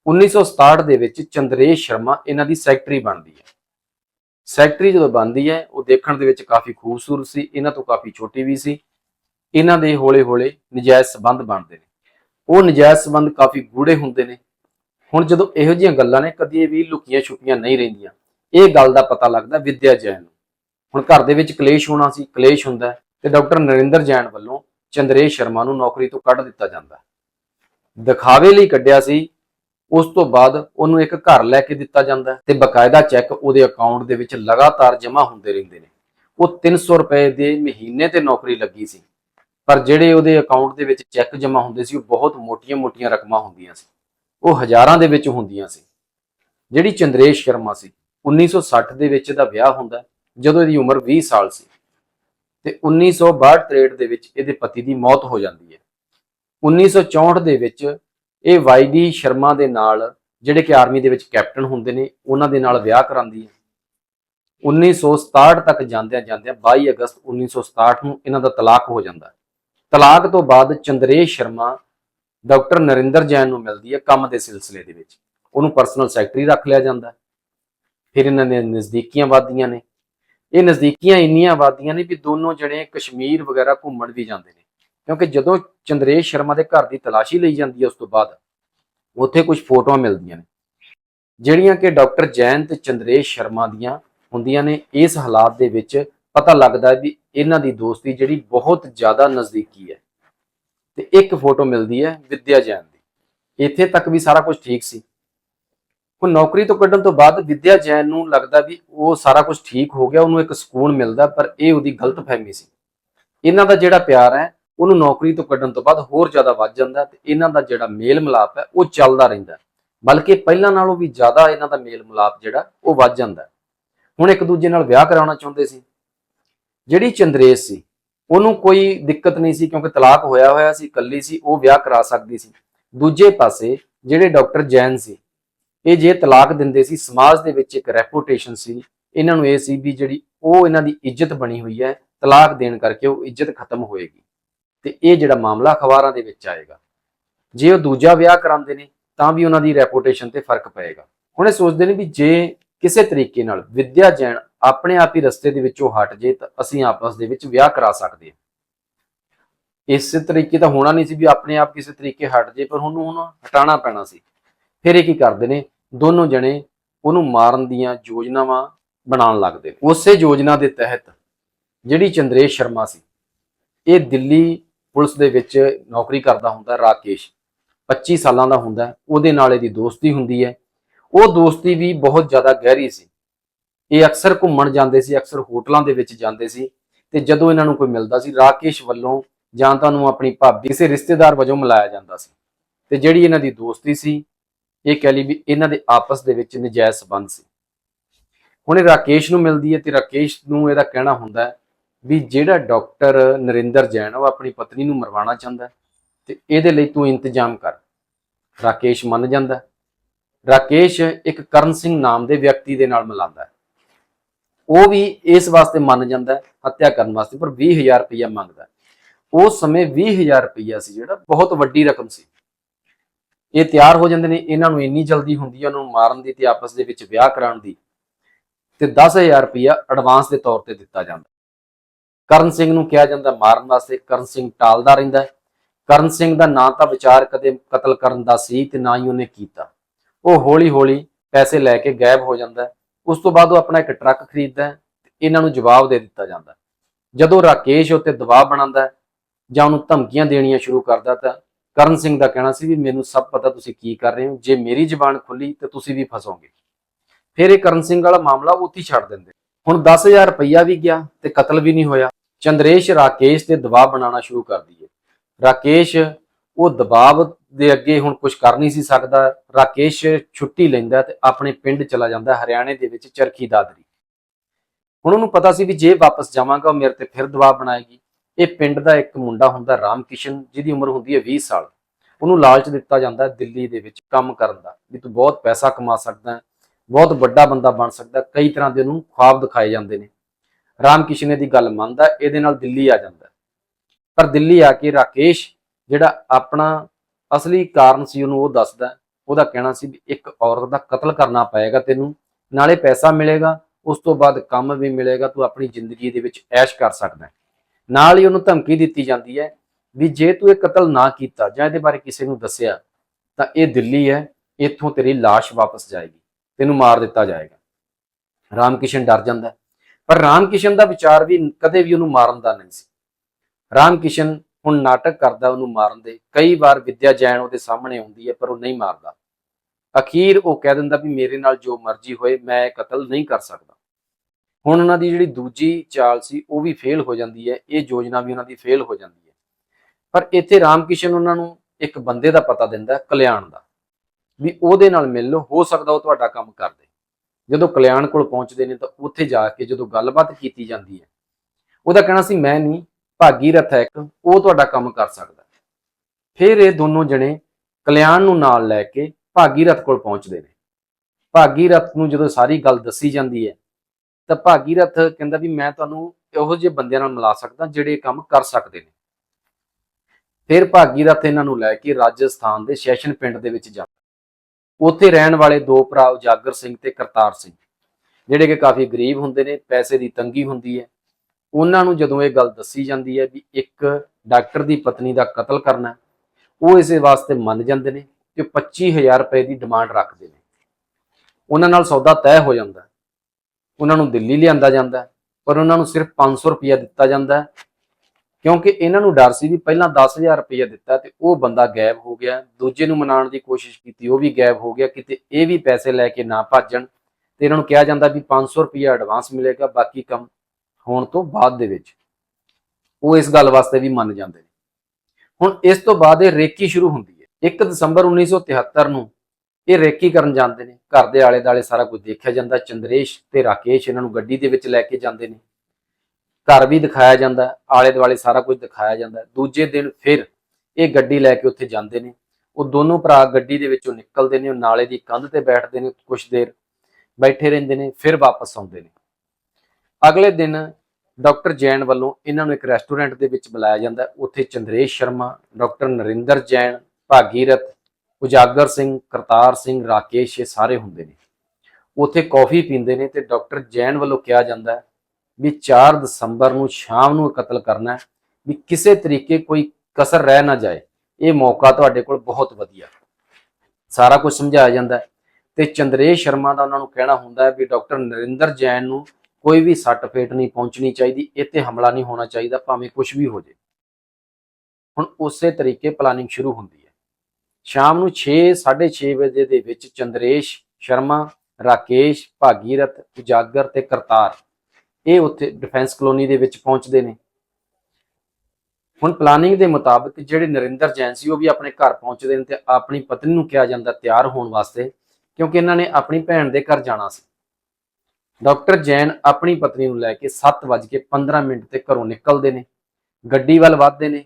1967 ਦੇ ਵਿੱਚ ਚੰਦਰੇਸ਼ ਸ਼ਰਮਾ ਇਹਨਾਂ ਦੀ ਸੈਕਟਰੀ ਬਣਦੀ ਹੈ। ਸੈਕਟਰੀ ਜਦੋਂ ਬਣਦੀ ਹੈ, ਉਹ ਦੇਖਣ ਦੇ ਵਿੱਚ ਕਾਫੀ ਖੂਬਸੂਰਤ ਸੀ, ਇਹਨਾਂ ਤੋਂ ਕਾਫੀ ਛੋਟੀ ਵੀ ਸੀ। ਇਹਨਾਂ ਦੇ ਹੌਲੇ-ਹੌਲੇ ਨਜਾਇਜ਼ ਸਬੰਧ ਬਣਦੇ ਨੇ। ਉਹ ਨਜਾਇਜ਼ ਸਬੰਧ ਕਾਫੀ ਗੂੜੇ ਹੁੰਦੇ ਨੇ। ਹੁਣ ਜਦੋਂ ਇਹੋ ਜਿਹੀਆਂ ਗੱਲਾਂ ਨੇ, ਕਦੀ ਵੀ ਲੁਕੀਆਂ ਛੁਪੀਆਂ ਨਹੀਂ ਰਹਿੰਦੀਆਂ। ਇਹ ਗੱਲ ਦਾ ਪਤਾ ਲੱਗਦਾ ਵਿਦਿਆ ਜੈਨ ਨੂੰ। ਹੁਣ ਘਰ ਦੇ ਵਿੱਚ ਕਲੇਸ਼ ਹੋਣਾ ਸੀ, ਕਲੇਸ਼ ਹੁੰਦਾ ਹੈ ਤੇ ਡਾਕਟਰ ਨਰਿੰਦਰ ਜੈਨ ਵੱਲੋਂ ਚੰਦਰੇਸ਼ ਸ਼ਰਮਾ ਨੂੰ ਨੌਕਰੀ ਤੋਂ ਕੱਢ ਦਿੱਤਾ ਜਾਂਦਾ ਦਿਖਾਵੇ ਲਈ ਕੱਢਿਆ ਸੀ ਉਸ ਤੋਂ ਬਾਅਦ ਉਹਨੂੰ ਇੱਕ ਘਰ ਲੈ ਕੇ ਦਿੱਤਾ ਜਾਂਦਾ ਹੈ ਤੇ ਬਕਾਇਦਾ ਚੈੱਕ ਉਹਦੇ ਅਕਾਊਂਟ ਦੇ ਵਿੱਚ ਲਗਾਤਾਰ ਜਮ੍ਹਾਂ ਹੁੰਦੇ ਰਹਿੰਦੇ ਨੇ। ਉਹ 300 ਰੁਪਏ ਦੇ ਮਹੀਨੇ ਤੇ ਨੌਕਰੀ ਲੱਗੀ ਸੀ, ਪਰ ਜਿਹੜੇ ਉਹਦੇ ਅਕਾਊਂਟ ਦੇ ਵਿੱਚ ਚੈੱਕ ਜਮ੍ਹਾਂ ਹੁੰਦੇ ਸੀ, ਉਹ ਬਹੁਤ ਮੋਟੀਆਂ-ਮੋਟੀਆਂ ਰਕਮਾਂ ਹੁੰਦੀਆਂ ਸੀ। ਉਹ ਹਜ਼ਾਰਾਂ ਦੇ ਵਿੱਚ ਹੁੰਦੀਆਂ ਸੀ। ਜਿਹੜੀ ਚੰਦਰੇਸ਼ ਸ਼ਰਮਾ ਸੀ 1960 ਦੇ ਵਿੱਚ ਦਾ ਵਿਆਹ ਹੁੰਦਾ ਜਦੋਂ ਇਹਦੀ ਉਮਰ 20 ਸਾਲ ਸੀ ਤੇ 1962-63 ਦੇ ਵਿੱਚ ਇਹਦੇ ਪਤੀ ਦੀ ਮੌਤ ਹੋ ਜਾਂਦੀ ਹੈ। 1964 ਦੇ ਵਿੱਚ ਇਹ ਵਾਈਡੀ ਸ਼ਰਮਾ ਦੇ ਨਾਲ ਜਿਹੜੇ ਕਿ ਆਰਮੀ ਦੇ ਵਿੱਚ ਕੈਪਟਨ ਹੁੰਦੇ ਨੇ, ਉਹਨਾਂ ਦੇ ਨਾਲ ਵਿਆਹ ਕਰਾਉਂਦੀ ਹੈ। 1967 ਤੱਕ ਜਾਂਦਿਆਂ ਜਾਂਦਿਆਂ 22 ਅਗਸਤ 1967 ਨੂੰ ਇਹਨਾਂ ਦਾ ਤਲਾਕ ਹੋ ਜਾਂਦਾ ਤਲਾਕ ਤੋਂ ਬਾਅਦ ਚੰਦਰੇਸ਼ ਸ਼ਰਮਾ ਡਾਕਟਰ ਨਰਿੰਦਰ ਜੈਨ ਨੂੰ ਮਿਲਦੀ ਹੈ ਕੰਮ ਦੇ ਸਿਲਸਿਲੇ ਦੇ ਵਿੱਚ। ਉਹਨੂੰ ਪਰਸਨਲ ਸੈਕਟਰੀ ਰੱਖ ਲਿਆ ਜਾਂਦਾ ਫਿਰ ਇਹਨਾਂ ਦੀਆਂ ਨਜ਼ਦੀਕੀਆਂ ਵੱਧਦੀਆਂ ਨੇ। ਇਹ ਨਜ਼ਦੀਕੀਆਂ ਇੰਨੀਆਂ ਵੱਧਦੀਆਂ ਨੇ ਵੀ ਦੋਨੋਂ ਜਣੇ ਕਸ਼ਮੀਰ ਵਗੈਰਾ ਘੁੰਮਣ ਵੀ ਜਾਂਦੇ ਨੇ। ਕਿਉਂਕਿ ਜਦੋਂ ਚੰਦਰੇਸ਼ ਸ਼ਰਮਾ ਦੇ ਘਰ ਦੀ ਤਲਾਸ਼ੀ ਲਈ ਜਾਂਦੀ ਹੈ, ਉਸ ਤੋਂ ਬਾਅਦ ਉੱਥੇ ਕੁਝ ਫੋਟੋਆਂ ਮਿਲਦੀਆਂ ਨੇ। ਜਿਹੜੀਆਂ ਕਿ ਡਾਕਟਰ ਜੈਨ ਤੇ ਚੰਦਰੇਸ਼ ਸ਼ਰਮਾ ਦੀਆਂ ਹੁੰਦੀਆਂ ਨੇ, ਇਸ ਹਾਲਾਤ ਦੇ ਵਿੱਚ ਪਤਾ ਲੱਗਦਾ ਵੀ ਇਹਨਾਂ ਦੀ ਦੋਸਤੀ ਜਿਹੜੀ ਬਹੁਤ ਜ਼ਿਆਦਾ ਨਜ਼ਦੀਕੀ ਹੈ। ਤੇ ਇੱਕ ਫੋਟੋ ਮਿਲਦੀ ਹੈ ਵਿਦਿਆ ਜੈਨ ਦੀ। ਇੱਥੇ ਤੱਕ ਵੀ ਸਾਰਾ ਕੁਝ ਠੀਕ ਸੀ। ਉਹ ਨੌਕਰੀ ਤੋਂ ਕੱਢਣ ਤੋਂ ਬਾਅਦ ਵਿਦਿਆ ਜੈਨ ਨੂੰ ਲੱਗਦਾ ਵੀ ਉਹ ਸਾਰਾ ਕੁਝ ਠੀਕ ਹੋ ਗਿਆ, ਉਹਨੂੰ ਇੱਕ ਸਕੂਨ ਮਿਲਦਾ, ਪਰ ਇਹ ਉਹਦੀ ਗਲਤਫਹਿਮੀ ਸੀ। ਇਹਨਾਂ ਦਾ ਜਿਹੜਾ ਪਿਆਰ ਹੈ ਉਹਨੂੰ ਨੌਕਰੀ ਤੋਂ ਕੱਢਣ ਤੋਂ ਬਾਅਦ ਹੋਰ ਜ਼ਿਆਦਾ ਵੱਧ ਜਾਂਦਾ ਤੇ ਇਹਨਾਂ ਦਾ ਜਿਹੜਾ ਮੇਲ ਮਿਲਾਪ ਹੈ, ਉਹ ਚੱਲਦਾ ਰਹਿੰਦਾ ਬਲਕਿ ਪਹਿਲਾਂ ਨਾਲੋਂ ਵੀ ਜ਼ਿਆਦਾ ਇਹਨਾਂ ਦਾ ਮੇਲ ਮਿਲਾਪ ਜਿਹੜਾ, ਉਹ ਵੱਧ ਜਾਂਦਾ ਹੁਣ ਇੱਕ ਦੂਜੇ ਨਾਲ ਵਿਆਹ ਕਰਾਉਣਾ ਚਾਹੁੰਦੇ ਸੀ। ਜਿਹੜੀ ਚੰਦਰੇਸ਼ ਸੀ, ਉਹਨੂੰ ਕੋਈ ਦਿੱਕਤ ਨਹੀਂ ਸੀ ਕਿਉਂਕਿ ਤਲਾਕ ਹੋਇਆ ਹੋਇਆ ਸੀ, ਇਕੱਲੀ ਸੀ, ਉਹ ਵਿਆਹ ਕਰਾ ਸਕਦੀ ਸੀ। ਦੂਜੇ ਪਾਸੇ ਜਿਹੜੇ ਡਾਕਟਰ ਜੈਨ ਸੀ, ਇਹ ਜੇ ਤਲਾਕ ਦਿੰਦੇ ਸੀ, ਸਮਾਜ ਦੇ ਵਿੱਚ ਇੱਕ ਰੈਪੂਟੇਸ਼ਨ ਸੀ। ਇਹਨਾਂ ਨੂੰ ਇਹ ਸੀ ਵੀ ਜਿਹੜੀ ਉਹ ਇਹਨਾਂ ਦੀ ਇੱਜ਼ਤ ਬਣੀ ਹੋਈ ਹੈ, ਤਲਾਕ ਦੇਣ ਕਰਕੇ ਉਹ ਇੱਜ਼ਤ ਖਤਮ ਹੋਏਗੀ। ਤੇ ਇਹ ਜਿਹੜਾ ਮਾਮਲਾ ਅਖਬਾਰਾਂ ਦੇ ਵਿੱਚ ਆਏਗਾ, ਜੇ ਉਹ ਦੂਜਾ ਵਿਆਹ ਕਰਾਉਂਦੇ ਨੇ, ਤਾਂ ਵੀ ਉਹਨਾਂ ਦੀ ਰੈਪੂਟੇਸ਼ਨ ਤੇ ਫ਼ਰਕ ਪਏਗਾ। ਹੁਣ ਇਹ ਸੋਚਦੇ ਨੇ ਵੀ ਜੇ ਕਿਸੇ ਤਰੀਕੇ ਨਾਲ ਵਿਦਿਆ ਜੈਨ ਆਪਣੇ ਆਪ ਹੀ ਰਸਤੇ ਦੇ ਵਿੱਚੋਂ ਹਟ ਜੇ, ਤਾਂ ਅਸੀਂ ਆਪਸ ਦੇ ਵਿੱਚ ਵਿਆਹ ਕਰਾ ਸਕਦੇ ਹਾਂ। ਇਸੇ ਤਰੀਕੇ ਤਾਂ ਹੋਣਾ ਨਹੀਂ ਸੀ ਵੀ ਆਪਣੇ ਆਪ ਕਿਸੇ ਤਰੀਕੇ ਹਟ ਜੇ, ਪਰ ਉਹਨੂੰ ਹੁਣ ਹਟਾਉਣਾ ਪੈਣਾ ਸੀ। ਫਿਰ ਇਹ ਕੀ ਕਰਦੇ ਨੇ, ਦੋਨੋਂ ਜਣੇ ਉਹਨੂੰ ਮਾਰਨ ਦੀਆਂ ਯੋਜਨਾਵਾਂ ਬਣਾਉਣ ਲੱਗਦੇ ਉਸੇ ਯੋਜਨਾ ਦੇ ਤਹਿਤ ਜਿਹੜੀ ਚੰਦਰੇਸ਼ ਸ਼ਰਮਾ ਸੀ, ਇਹ ਦਿੱਲੀ ਪੁਲਿਸ ਦੇ ਵਿੱਚ ਨੌਕਰੀ ਕਰਦਾ ਹੁੰਦਾ ਰਾਕੇਸ਼। 25 ਸਾਲਾਂ ਦਾ ਹੁੰਦਾ, ਉਹਦੇ ਨਾਲ ਇਹਦੀ ਦੋਸਤੀ ਹੁੰਦੀ ਹੈ। ਉਹ ਦੋਸਤੀ ਵੀ ਬਹੁਤ ਜ਼ਿਆਦਾ ਗਹਿਰੀ ਸੀ। ਇਹ ਅਕਸਰ ਘੁੰਮਣ ਜਾਂਦੇ ਸੀ, ਅਕਸਰ ਹੋਟਲਾਂ ਦੇ ਵਿੱਚ ਜਾਂਦੇ ਸੀ ਤੇ ਜਦੋਂ ਇਹਨਾਂ ਨੂੰ ਕੋਈ ਮਿਲਦਾ ਸੀ, ਰਾਕੇਸ਼ ਵੱਲੋਂ ਜਾਂ ਤਾਂ ਉਹਨੂੰ ਆਪਣੀ ਭਾਬੀ, ਕਿਸੇ ਰਿਸ਼ਤੇਦਾਰ ਵਜੋਂ ਮਿਲਾਇਆ ਜਾਂਦਾ ਸੀ। ਤੇ ਜਿਹੜੀ ਇਹਨਾਂ ਦੀ ਦੋਸਤੀ ਸੀ, ਇਹ ਕਹਿ ਲਈ ਵੀ ਇਹਨਾਂ ਦੇ ਆਪਸ ਦੇ ਵਿੱਚ ਨਜਾਇਜ਼ ਸਬੰਧ ਸੀ। ਹੁਣ ਇਹ ਰਾਕੇਸ਼ ਨੂੰ ਮਿਲਦੀ ਹੈ ਤੇ ਰਾਕੇਸ਼ ਨੂੰ ਇਹਦਾ ਕਹਿਣਾ ਹੁੰਦਾ ਵੀ ਜਿਹੜਾ ਡਾਕਟਰ ਨਰਿੰਦਰ ਜੈਨ ਉਹ ਆਪਣੀ ਪਤਨੀ ਨੂੰ ਮਰਵਾਉਣਾ ਚਾਹੁੰਦਾ ਤੇ ਇਹਦੇ ਲਈ ਤੂੰ ਇੰਤਜ਼ਾਮ ਕਰ। ਰਾਕੇਸ਼ ਮੰਨ ਜਾਂਦਾ ਰਾਕੇਸ਼ ਇੱਕ ਕਰਨ ਸਿੰਘ ਨਾਮ ਦੇ ਵਿਅਕਤੀ ਦੇ ਨਾਲ ਮਿਲਾਉਂਦਾ ਉਹ ਵੀ ਇਸ ਵਾਸਤੇ ਮੰਨ ਜਾਂਦਾ ਹੱਤਿਆ ਕਰਨ ਵਾਸਤੇ, ਪਰ 20000 ਰੁਪਇਆ ਮੰਗਦਾ ਉਸ ਸਮੇਂ 20000 ਰੁਪਇਆ ਸੀ ਜਿਹੜਾ, ਬਹੁਤ ਵੱਡੀ ਰਕਮ ਸੀ। ਇਹ ਤਿਆਰ ਹੋ ਜਾਂਦੇ ਨੇ, ਇਹਨਾਂ ਨੂੰ ਇੰਨੀ ਜਲਦੀ ਹੁੰਦੀ ਹੈ ਉਹਨਾਂ ਨੂੰ ਮਾਰਨ ਦੀ ਤੇ ਆਪਸ ਦੇ ਵਿੱਚ ਵਿਆਹ ਕਰਾਉਣ ਦੀ। ਤੇ 10000 ਰੁਪਇਆ ਐਡਵਾਂਸ ਦੇ ਤੌਰ ਤੇ ਦਿੱਤਾ ਜਾਂਦਾ। ਕਰਨ ਸਿੰਘ ਨੂੰ ਕਿਹਾ ਜਾਂਦਾ ਮਾਰਨ ਵਾਸਤੇ, ਕਰਨ ਸਿੰਘ ਟਾਲਦਾ ਰਹਿੰਦਾ ਹੈ। ਕਰਨ ਸਿੰਘ ਦਾ ਨਾਂ ਤਾਂ ਵਿਚਾਰ ਕਦੇ ਕਤਲ ਕਰਨ ਦਾ ਸੀ ਤੇ ਨਾ ਹੀ ਉਹਨੇ ਕੀਤਾ। ਉਹ ਹੌਲੀ ਹੌਲੀ ਪੈਸੇ ਲੈ ਕੇ ਗਾਇਬ ਹੋ ਜਾਂਦਾ ਉਸ ਤੋਂ ਬਾਅਦ ਉਹ ਆਪਣਾ ਇੱਕ ਟਰੱਕ ਖਰੀਦਦਾ ਹੈ ਤੇ ਇਹਨਾਂ ਨੂੰ ਜਵਾਬ ਦੇ ਦਿੱਤਾ ਜਾਂਦਾ ਜਦੋਂ ਰਾਕੇਸ਼ ਉੱਤੇ ਦਬਾਅ ਬਣਾਉਂਦਾ ਜਾਂ ਉਹਨੂੰ ਧਮਕੀਆਂ ਦੇਣੀਆਂ ਸ਼ੁਰੂ ਕਰਦਾ ਤਾਂ ਕਰਨ ਸਿੰਘ ਦਾ ਕਹਿਣਾ ਸੀ ਵੀ ਮੈਨੂੰ ਸਭ ਪਤਾ ਤੁਸੀਂ ਕੀ ਕਰ ਰਹੇ ਹੋ। ਜੇ ਮੇਰੀ ਜ਼ਬਾਨ ਖੁੱਲੀ ਤੇ ਤੁਸੀਂ ਵੀ ਫਸੋਗੇ। ਫਿਰ ਇਹ ਕਰਨ ਸਿੰਘ ਵਾਲਾ ਮਾਮਲਾ ਉੱਥੇ ਹੀ ਛੱਡ ਦਿੰਦੇ। ਹੁਣ 10000 ਰੁਪਈਆ ਵੀ ਗਿਆ ਤੇ ਕਤਲ ਵੀ ਨਹੀਂ ਹੋਇਆ। ਚੰਦਰੇਸ਼ ਰਾਕੇਸ਼ ਤੇ ਦਬਾਅ ਬਣਾਉਣਾ ਸ਼ੁਰੂ ਕਰਦੀ ਹੈ ਰਾਕੇਸ਼, ਉਹ ਦਬਾਅ ਦੇ ਅੱਗੇ ਹੁਣ ਕੁਝ ਕਰ ਨਹੀਂ ਸੀ ਸਕਦਾ। ਰਾਕੇਸ਼ ਛੁੱਟੀ ਲੈਂਦਾ ਤੇ ਆਪਣੇ ਪਿੰਡ ਚਲਾ ਜਾਂਦਾ ਹਰਿਆਣੇ ਦੇ ਵਿੱਚ ਚਰਖੀ ਦਾਦਰੀ। ਹੁਣ ਉਹਨੂੰ ਪਤਾ ਸੀ ਵੀ ਜੇ ਵਾਪਸ ਜਾਵਾਂਗਾ, ਉਹ ਮੇਰੇ ਤੇ ਫਿਰ ਦਬਾਅ ਬਣਾਏਗੀ। ਇਹ ਪਿੰਡ ਦਾ ਇੱਕ ਮੁੰਡਾ ਹੁੰਦਾ ਰਾਮ ਕਿਸ਼ਨ ਜਿਹਦੀ ਉਮਰ ਹੁੰਦੀ ਹੈ 20 ਸਾਲ। ਉਹਨੂੰ ਲਾਲਚ ਦਿੱਤਾ ਜਾਂਦਾ ਦਿੱਲੀ ਦੇ ਵਿੱਚ ਕੰਮ ਕਰਨ ਦਾ, ਵੀ ਤੂੰ ਬਹੁਤ ਪੈਸਾ ਕਮਾ ਸਕਦਾ, ਬਹੁਤ ਵੱਡਾ ਬੰਦਾ ਬਣ ਸਕਦਾ। ਕਈ ਤਰ੍ਹਾਂ ਦੇ ਉਹਨੂੰ ਖੁਆਬ ਦਿਖਾਏ ਜਾਂਦੇ ਨੇ। ਰਾਮ ਕਿਸ਼ਨ ਇਹਦੀ ਗੱਲ ਮੰਨਦਾ, ਇਹਦੇ ਨਾਲ ਦਿੱਲੀ ਆ ਜਾਂਦਾ। ਪਰ ਦਿੱਲੀ ਆ ਕੇ ਰਾਕੇਸ਼, ਜਿਹੜਾ ਆਪਣਾ ਅਸਲੀ ਕਾਰਨ ਸੀ, ਉਹਨੂੰ ਉਹ ਦੱਸਦਾ, ਉਹਦਾ ਕਹਿਣਾ ਸੀ ਵੀ ਇੱਕ ਔਰਤ ਦਾ ਕਤਲ ਕਰਨਾ ਪਏਗਾ ਤੈਨੂੰ, ਨਾਲੇ ਪੈਸਾ ਮਿਲੇਗਾ, ਉਸ ਤੋਂ ਬਾਅਦ ਕੰਮ ਵੀ ਮਿਲੇਗਾ, ਤੂੰ ਆਪਣੀ ਜ਼ਿੰਦਗੀ ਦੇ ਵਿੱਚ ਐਸ਼ ਕਰ ਸਕਦਾ। ਨਾਲ ਹੀ ਉਹਨੂੰ ਧਮਕੀ ਦਿੱਤੀ ਜਾਂਦੀ ਹੈ ਵੀ ਜੇ ਤੂੰ ਇਹ ਕਤਲ ਨਾ ਕੀਤਾ ਜਾਂ ਇਹਦੇ ਬਾਰੇ ਕਿਸੇ ਨੂੰ ਦੱਸਿਆ, ਤਾਂ ਇਹ ਦਿੱਲੀ ਹੈ, ਇੱਥੋਂ ਤੇਰੀ লাশ ਵਾਪਸ ਜਾਏਗੀ, ਤੈਨੂੰ ਮਾਰ ਦਿੱਤਾ ਜਾਏਗਾ। ਰਾਮ ਕਿਸ਼ਨ ਡਰ ਜਾਂਦਾ। ਪਰ ਰਾਮ ਕਿਸ਼ਨ ਦਾ ਵਿਚਾਰ ਵੀ ਕਦੇ ਵੀ ਉਹਨੂੰ ਮਾਰਨ ਦਾ ਨਹੀਂ ਸੀ। ਰਾਮ ਕਿਸ਼ਨ ਹੁਣ ਨਾਟਕ ਕਰਦਾ, ਉਹਨੂੰ ਮਾਰਨ ਦੇ। ਕਈ ਵਾਰ ਵਿਦਿਆ ਜੈਨ ਉਹਦੇ ਸਾਹਮਣੇ ਆਉਂਦੀ ਹੈ, ਪਰ ਉਹ ਨਹੀਂ ਮਾਰਦਾ। ਅਖੀਰ ਉਹ ਕਹਿ ਦਿੰਦਾ ਵੀ ਮੇਰੇ ਨਾਲ ਜੋ ਮਰਜ਼ੀ ਹੋਏ, ਮੈਂ ਇਹ ਕਤਲ ਨਹੀਂ ਕਰ ਸਕਦਾ। ਹੁਣ ਉਹਨਾਂ ਦੀ ਜਿਹੜੀ ਦੂਜੀ ਚਾਲ ਸੀ, ਉਹ ਵੀ ਫੇਲ ਹੋ ਜਾਂਦੀ ਹੈ। ਇਹ ਯੋਜਨਾ ਵੀ ਉਹਨਾਂ ਦੀ ਫੇਲ ਹੋ ਜਾਂਦੀ ਹੈ। ਪਰ ਇੱਥੇ ਰਾਮਕਿਸ਼ਨ ਉਹਨਾਂ ਨੂੰ ਇੱਕ ਬੰਦੇ ਦਾ ਪਤਾ ਦਿੰਦਾ ਕਲਿਆਣ ਦਾ। ਵੀ ਉਹਦੇ ਨਾਲ ਮਿਲ ਲਓ, ਹੋ ਸਕਦਾ ਉਹ ਤੁਹਾਡਾ ਕੰਮ ਕਰ ਦੇ। ਜਦੋਂ ਕਲਿਆਣ ਕੋਲ ਪਹੁੰਚਦੇ ਨੇ ਤਾਂ ਉੱਥੇ ਜਾ ਕੇ ਜਦੋਂ ਗੱਲਬਾਤ ਕੀਤੀ ਜਾਂਦੀ ਹੈ, ਉਹਦਾ ਕਹਿਣਾ ਸੀ, ਮੈਂ ਨਹੀਂ, ਭਾਗੀਰਥ ਹੈ ਇੱਕ, ਉਹ ਤੁਹਾਡਾ ਕੰਮ ਕਰ ਸਕਦਾ ਫਿਰ ਇਹ ਦੋਨੋਂ ਜਣੇ ਕਲਿਆਣ ਨੂੰ ਨਾਲ ਲੈ ਕੇ ਭਾਗੀਰਥ ਕੋਲ ਪਹੁੰਚਦੇ ਨੇ। ਭਾਗੀਰਥ ਨੂੰ ਜਦੋਂ ਸਾਰੀ ਗੱਲ ਦੱਸੀ ਜਾਂਦੀ ਹੈ, ਤਾਂ ਭਾਗੀਰਥ ਕਹਿੰਦਾ ਵੀ, ਮੈਂ ਤੁਹਾਨੂੰ ਇਹੋ ਜਿਹੇ ਬੰਦਿਆਂ ਨਾਲ ਮਿਲਾ ਸਕਦਾ ਜਿਹੜੇ ਕੰਮ ਕਰ ਸਕਦੇ ਨੇ। ਫਿਰ ਭਾਗੀਰਥ ਇਹਨਾਂ ਨੂੰ ਲੈ ਕੇ ਰਾਜਸਥਾਨ ਦੇ ਸ਼ੈਸ਼ਨ ਪਿੰਡ ਦੇ ਵਿੱਚ ਜਾਂਦਾ ਉੱਥੇ ਰਹਿਣ ਵਾਲੇ ਦੋ ਭਰਾ ਉਜਾਗਰ ਸਿੰਘ ਤੇ ਕਰਤਾਰ ਸਿੰਘ, ਜਿਹੜੇ ਕਿ ਕਾਫੀ ਗਰੀਬ ਹੁੰਦੇ ਨੇ, ਪੈਸੇ ਦੀ ਤੰਗੀ ਹੁੰਦੀ ਹੈ। ਉਹਨਾਂ ਨੂੰ ਜਦੋਂ ਇਹ ਗੱਲ ਦੱਸੀ ਜਾਂਦੀ ਹੈ ਵੀ ਇੱਕ ਡਾਕਟਰ ਦੀ ਪਤਨੀ ਦਾ ਕਤਲ ਕਰਨਾ, ਉਹ ਇਸੇ ਵਾਸਤੇ ਮੰਨ ਜਾਂਦੇ ਨੇ ਕਿ 25000 ਰੁਪਏ ਦੀ ਡਿਮਾਂਡ ਰੱਖਦੇ ਨੇ। ਉਹਨਾਂ ਨਾਲ ਸੌਦਾ ਤੈਅ ਹੋ ਜਾਂਦਾ। ਉਹਨਾਂ ਨੂੰ ਦਿੱਲੀ ਲਿਆਂਦਾ ਜਾਂਦਾ, ਪਰ ਉਹਨਾਂ ਨੂੰ ਸਿਰਫ 500 ਰੁਪਇਆ ਦਿੱਤਾ ਜਾਂਦਾ। ਕਿਉਂਕਿ ਇਹਨਾਂ ਨੂੰ ਡਰ ਸੀ ਵੀ ਪਹਿਲਾਂ 10000 ਰੁਪਇਆ ਦਿੱਤਾ ਤੇ ਉਹ ਬੰਦਾ ਗਾਇਬ ਹੋ ਗਿਆ, ਦੂਜੇ ਨੂੰ ਮਨਾਉਣ ਦੀ ਕੋਸ਼ਿਸ਼ ਕੀਤੀ, ਉਹ ਵੀ ਗਾਇਬ ਹੋ ਗਿਆ, ਕਿਤੇ ਇਹ ਵੀ ਪੈਸੇ ਲੈ ਕੇ ਨਾ ਭੱਜਣ। ਤੇ ਇਹਨਾਂ ਨੂੰ ਕਿਹਾ ਜਾਂਦਾ ਵੀ 500 ਰੁਪਇਆ ਐਡਵਾਂਸ ਮਿਲੇਗਾ, ਬਾਕੀ ਕੰਮ ਹੋਣ ਤੋਂ ਬਾਅਦ ਦੇ ਵਿੱਚ। ਉਹ ਇਸ ਗੱਲ ਵਾਸਤੇ ਵੀ ਮੰਨ ਜਾਂਦੇ ਨੇ। ਹੁਣ ਇਸ ਤੋਂ ਬਾਅਦ ਇਹ ਰੇਕੀ ਸ਼ੁਰੂ ਹੁੰਦੀ ਹੈ। 1 ਦਸੰਬਰ 1973 ਨੂੰ ਇਹ ਰੇਕੀ ਕਰਨ ਜਾਂਦੇ ਨੇ। ਘਰ ਦੇ ਆਲੇ ਦਾਲੇ ਸਾਰਾ ਕੁਝ ਦੇਖਿਆ ਜਾਂਦਾ। ਚੰਦਰੇਸ਼ ਤੇ ਰਾਕੇਸ਼ ਇਹਨਾਂ ਨੂੰ ਗੱਡੀ ਦੇ ਵਿੱਚ ਲੈ ਕੇ ਜਾਂਦੇ ਨੇ। ਘਰ ਵੀ ਦਿਖਾਇਆ ਜਾਂਦਾ, ਆਲੇ ਦੁਆਲੇ ਸਾਰਾ ਕੁਝ ਦਿਖਾਇਆ ਜਾਂਦਾ। ਦੂਜੇ ਦਿਨ ਫਿਰ ਇਹ ਗੱਡੀ ਲੈ ਕੇ ਉੱਥੇ ਜਾਂਦੇ ਨੇ। ਉਹ ਦੋਨੋਂ ਭਰਾ ਗੱਡੀ ਦੇ ਵਿੱਚੋਂ ਨਿਕਲਦੇ ਨੇ, ਉਹ ਨਾਲੇ ਦੀ ਕੰਧ ਤੇ ਬੈਠਦੇ ਨੇ ਕੁਝ ਦੇਰ, ਬੈਠੇ ਰਹਿੰਦੇ ਨੇ, ਫਿਰ ਵਾਪਸ ਆਉਂਦੇ ਨੇ। ਅਗਲੇ ਦਿਨ ਡਾਕਟਰ ਜੈਨ ਵੱਲੋਂ ਇਹਨਾਂ ਨੂੰ ਇੱਕ ਰੈਸਟੋਰੈਂਟ ਦੇ ਵਿੱਚ ਬੁਲਾਇਆ ਜਾਂਦਾ। ਉੱਥੇ ਚੰਦਰੇਸ਼ ਸ਼ਰਮਾ, ਡਾਕਟਰ ਨਰਿੰਦਰ ਜੈਨ, ਭਾਗੀਰਥ, ਉਜਾਗਰ ਸਿੰਘ, ਕਰਤਾਰ ਸਿੰਘ, ਰਾਕੇਸ਼, ਇਹ ਸਾਰੇ ਹੁੰਦੇ ਨੇ। ਉੱਥੇ ਕੌਫੀ ਪੀਂਦੇ ਨੇ ਤੇ ਡਾਕਟਰ ਜੈਨ ਵੱਲੋਂ ਕਿਹਾ ਜਾਂਦਾ ਵੀ 4 ਦਸੰਬਰ ਨੂੰ ਸ਼ਾਮ ਨੂੰ ਕਤਲ ਕਰਨਾ ਹੈ, ਵੀ ਕਿਸੇ ਤਰੀਕੇ ਕੋਈ ਕਸਰ ਰਹਿ ਨਾ ਜਾਏ, ਇਹ ਮੌਕਾ ਤੁਹਾਡੇ ਕੋਲ ਬਹੁਤ ਵਧੀਆ। ਸਾਰਾ ਕੁਝ ਸਮਝਾਇਆ ਜਾਂਦਾ ਹੈ। ਤੇ ਚੰਦਰੇਸ਼ ਸ਼ਰਮਾ ਦਾ ਉਹਨਾਂ ਨੂੰ ਕਹਿਣਾ ਹੁੰਦਾ ਹੈ ਵੀ ਡਾਕਟਰ ਨਰਿੰਦਰ ਜੈਨ ਨੂੰ ਕੋਈ ਵੀ ਸੱਟ ਫੇਟ ਨਹੀਂ ਪਹੁੰਚਣੀ ਚਾਹੀਦੀ, ਇਹ ਤੇ ਹਮਲਾ ਨਹੀਂ ਹੋਣਾ ਚਾਹੀਦਾ, ਭਾਵੇਂ ਕੁਝ ਵੀ ਹੋ ਜੇ ਹੁਣ ਉਸੇ ਤਰੀਕੇ ਪਲਾਨਿੰਗ ਸ਼ੁਰੂ ਹੁੰਦੀ ਹੈ। ਸ਼ਾਮ ਨੂੰ 6 6:30 ਵਜੇ ਦੇ ਵਿੱਚ ਚੰਦਰੇਸ਼ ਸ਼ਰਮਾ, ਰਾਕੇਸ਼, ਭਾਗੀਰਥ, ਉਜਾਗਰ ਤੇ ਕਰਤਾਰ ਇਹ ਉੱਥੇ ਡਿਫੈਂਸ ਕਲੋਨੀ ਦੇ ਵਿੱਚ ਪਹੁੰਚਦੇ ਨੇ। ਹੁਣ ਪਲਾਨਿੰਗ ਦੇ ਮੁਤਾਬਕ ਜਿਹੜੇ ਨਰਿੰਦਰ ਜੈਨ ਸੀ, ਉਹ ਵੀ ਆਪਣੇ ਘਰ ਪਹੁੰਚਦੇ ਨੇ ਤੇ ਆਪਣੀ ਪਤਨੀ ਨੂੰ ਕਿਹਾ ਜਾਂਦਾ ਤਿਆਰ ਹੋਣ ਵਾਸਤੇ ਕਿਉਂਕਿ ਇਹਨਾਂ ਨੇ ਆਪਣੀ ਭੈਣ ਦੇ ਘਰ ਜਾਣਾ ਸੀ। ਡਾਕਟਰ ਜੈਨ ਆਪਣੀ ਪਤਨੀ ਨੂੰ ਲੈ ਕੇ 7:15 ਮਿੰਟ ਤੇ ਘਰੋਂ ਨਿਕਲਦੇ ਨੇ, ਗੱਡੀ ਵੱਲ ਵੱਧਦੇ ਨੇ।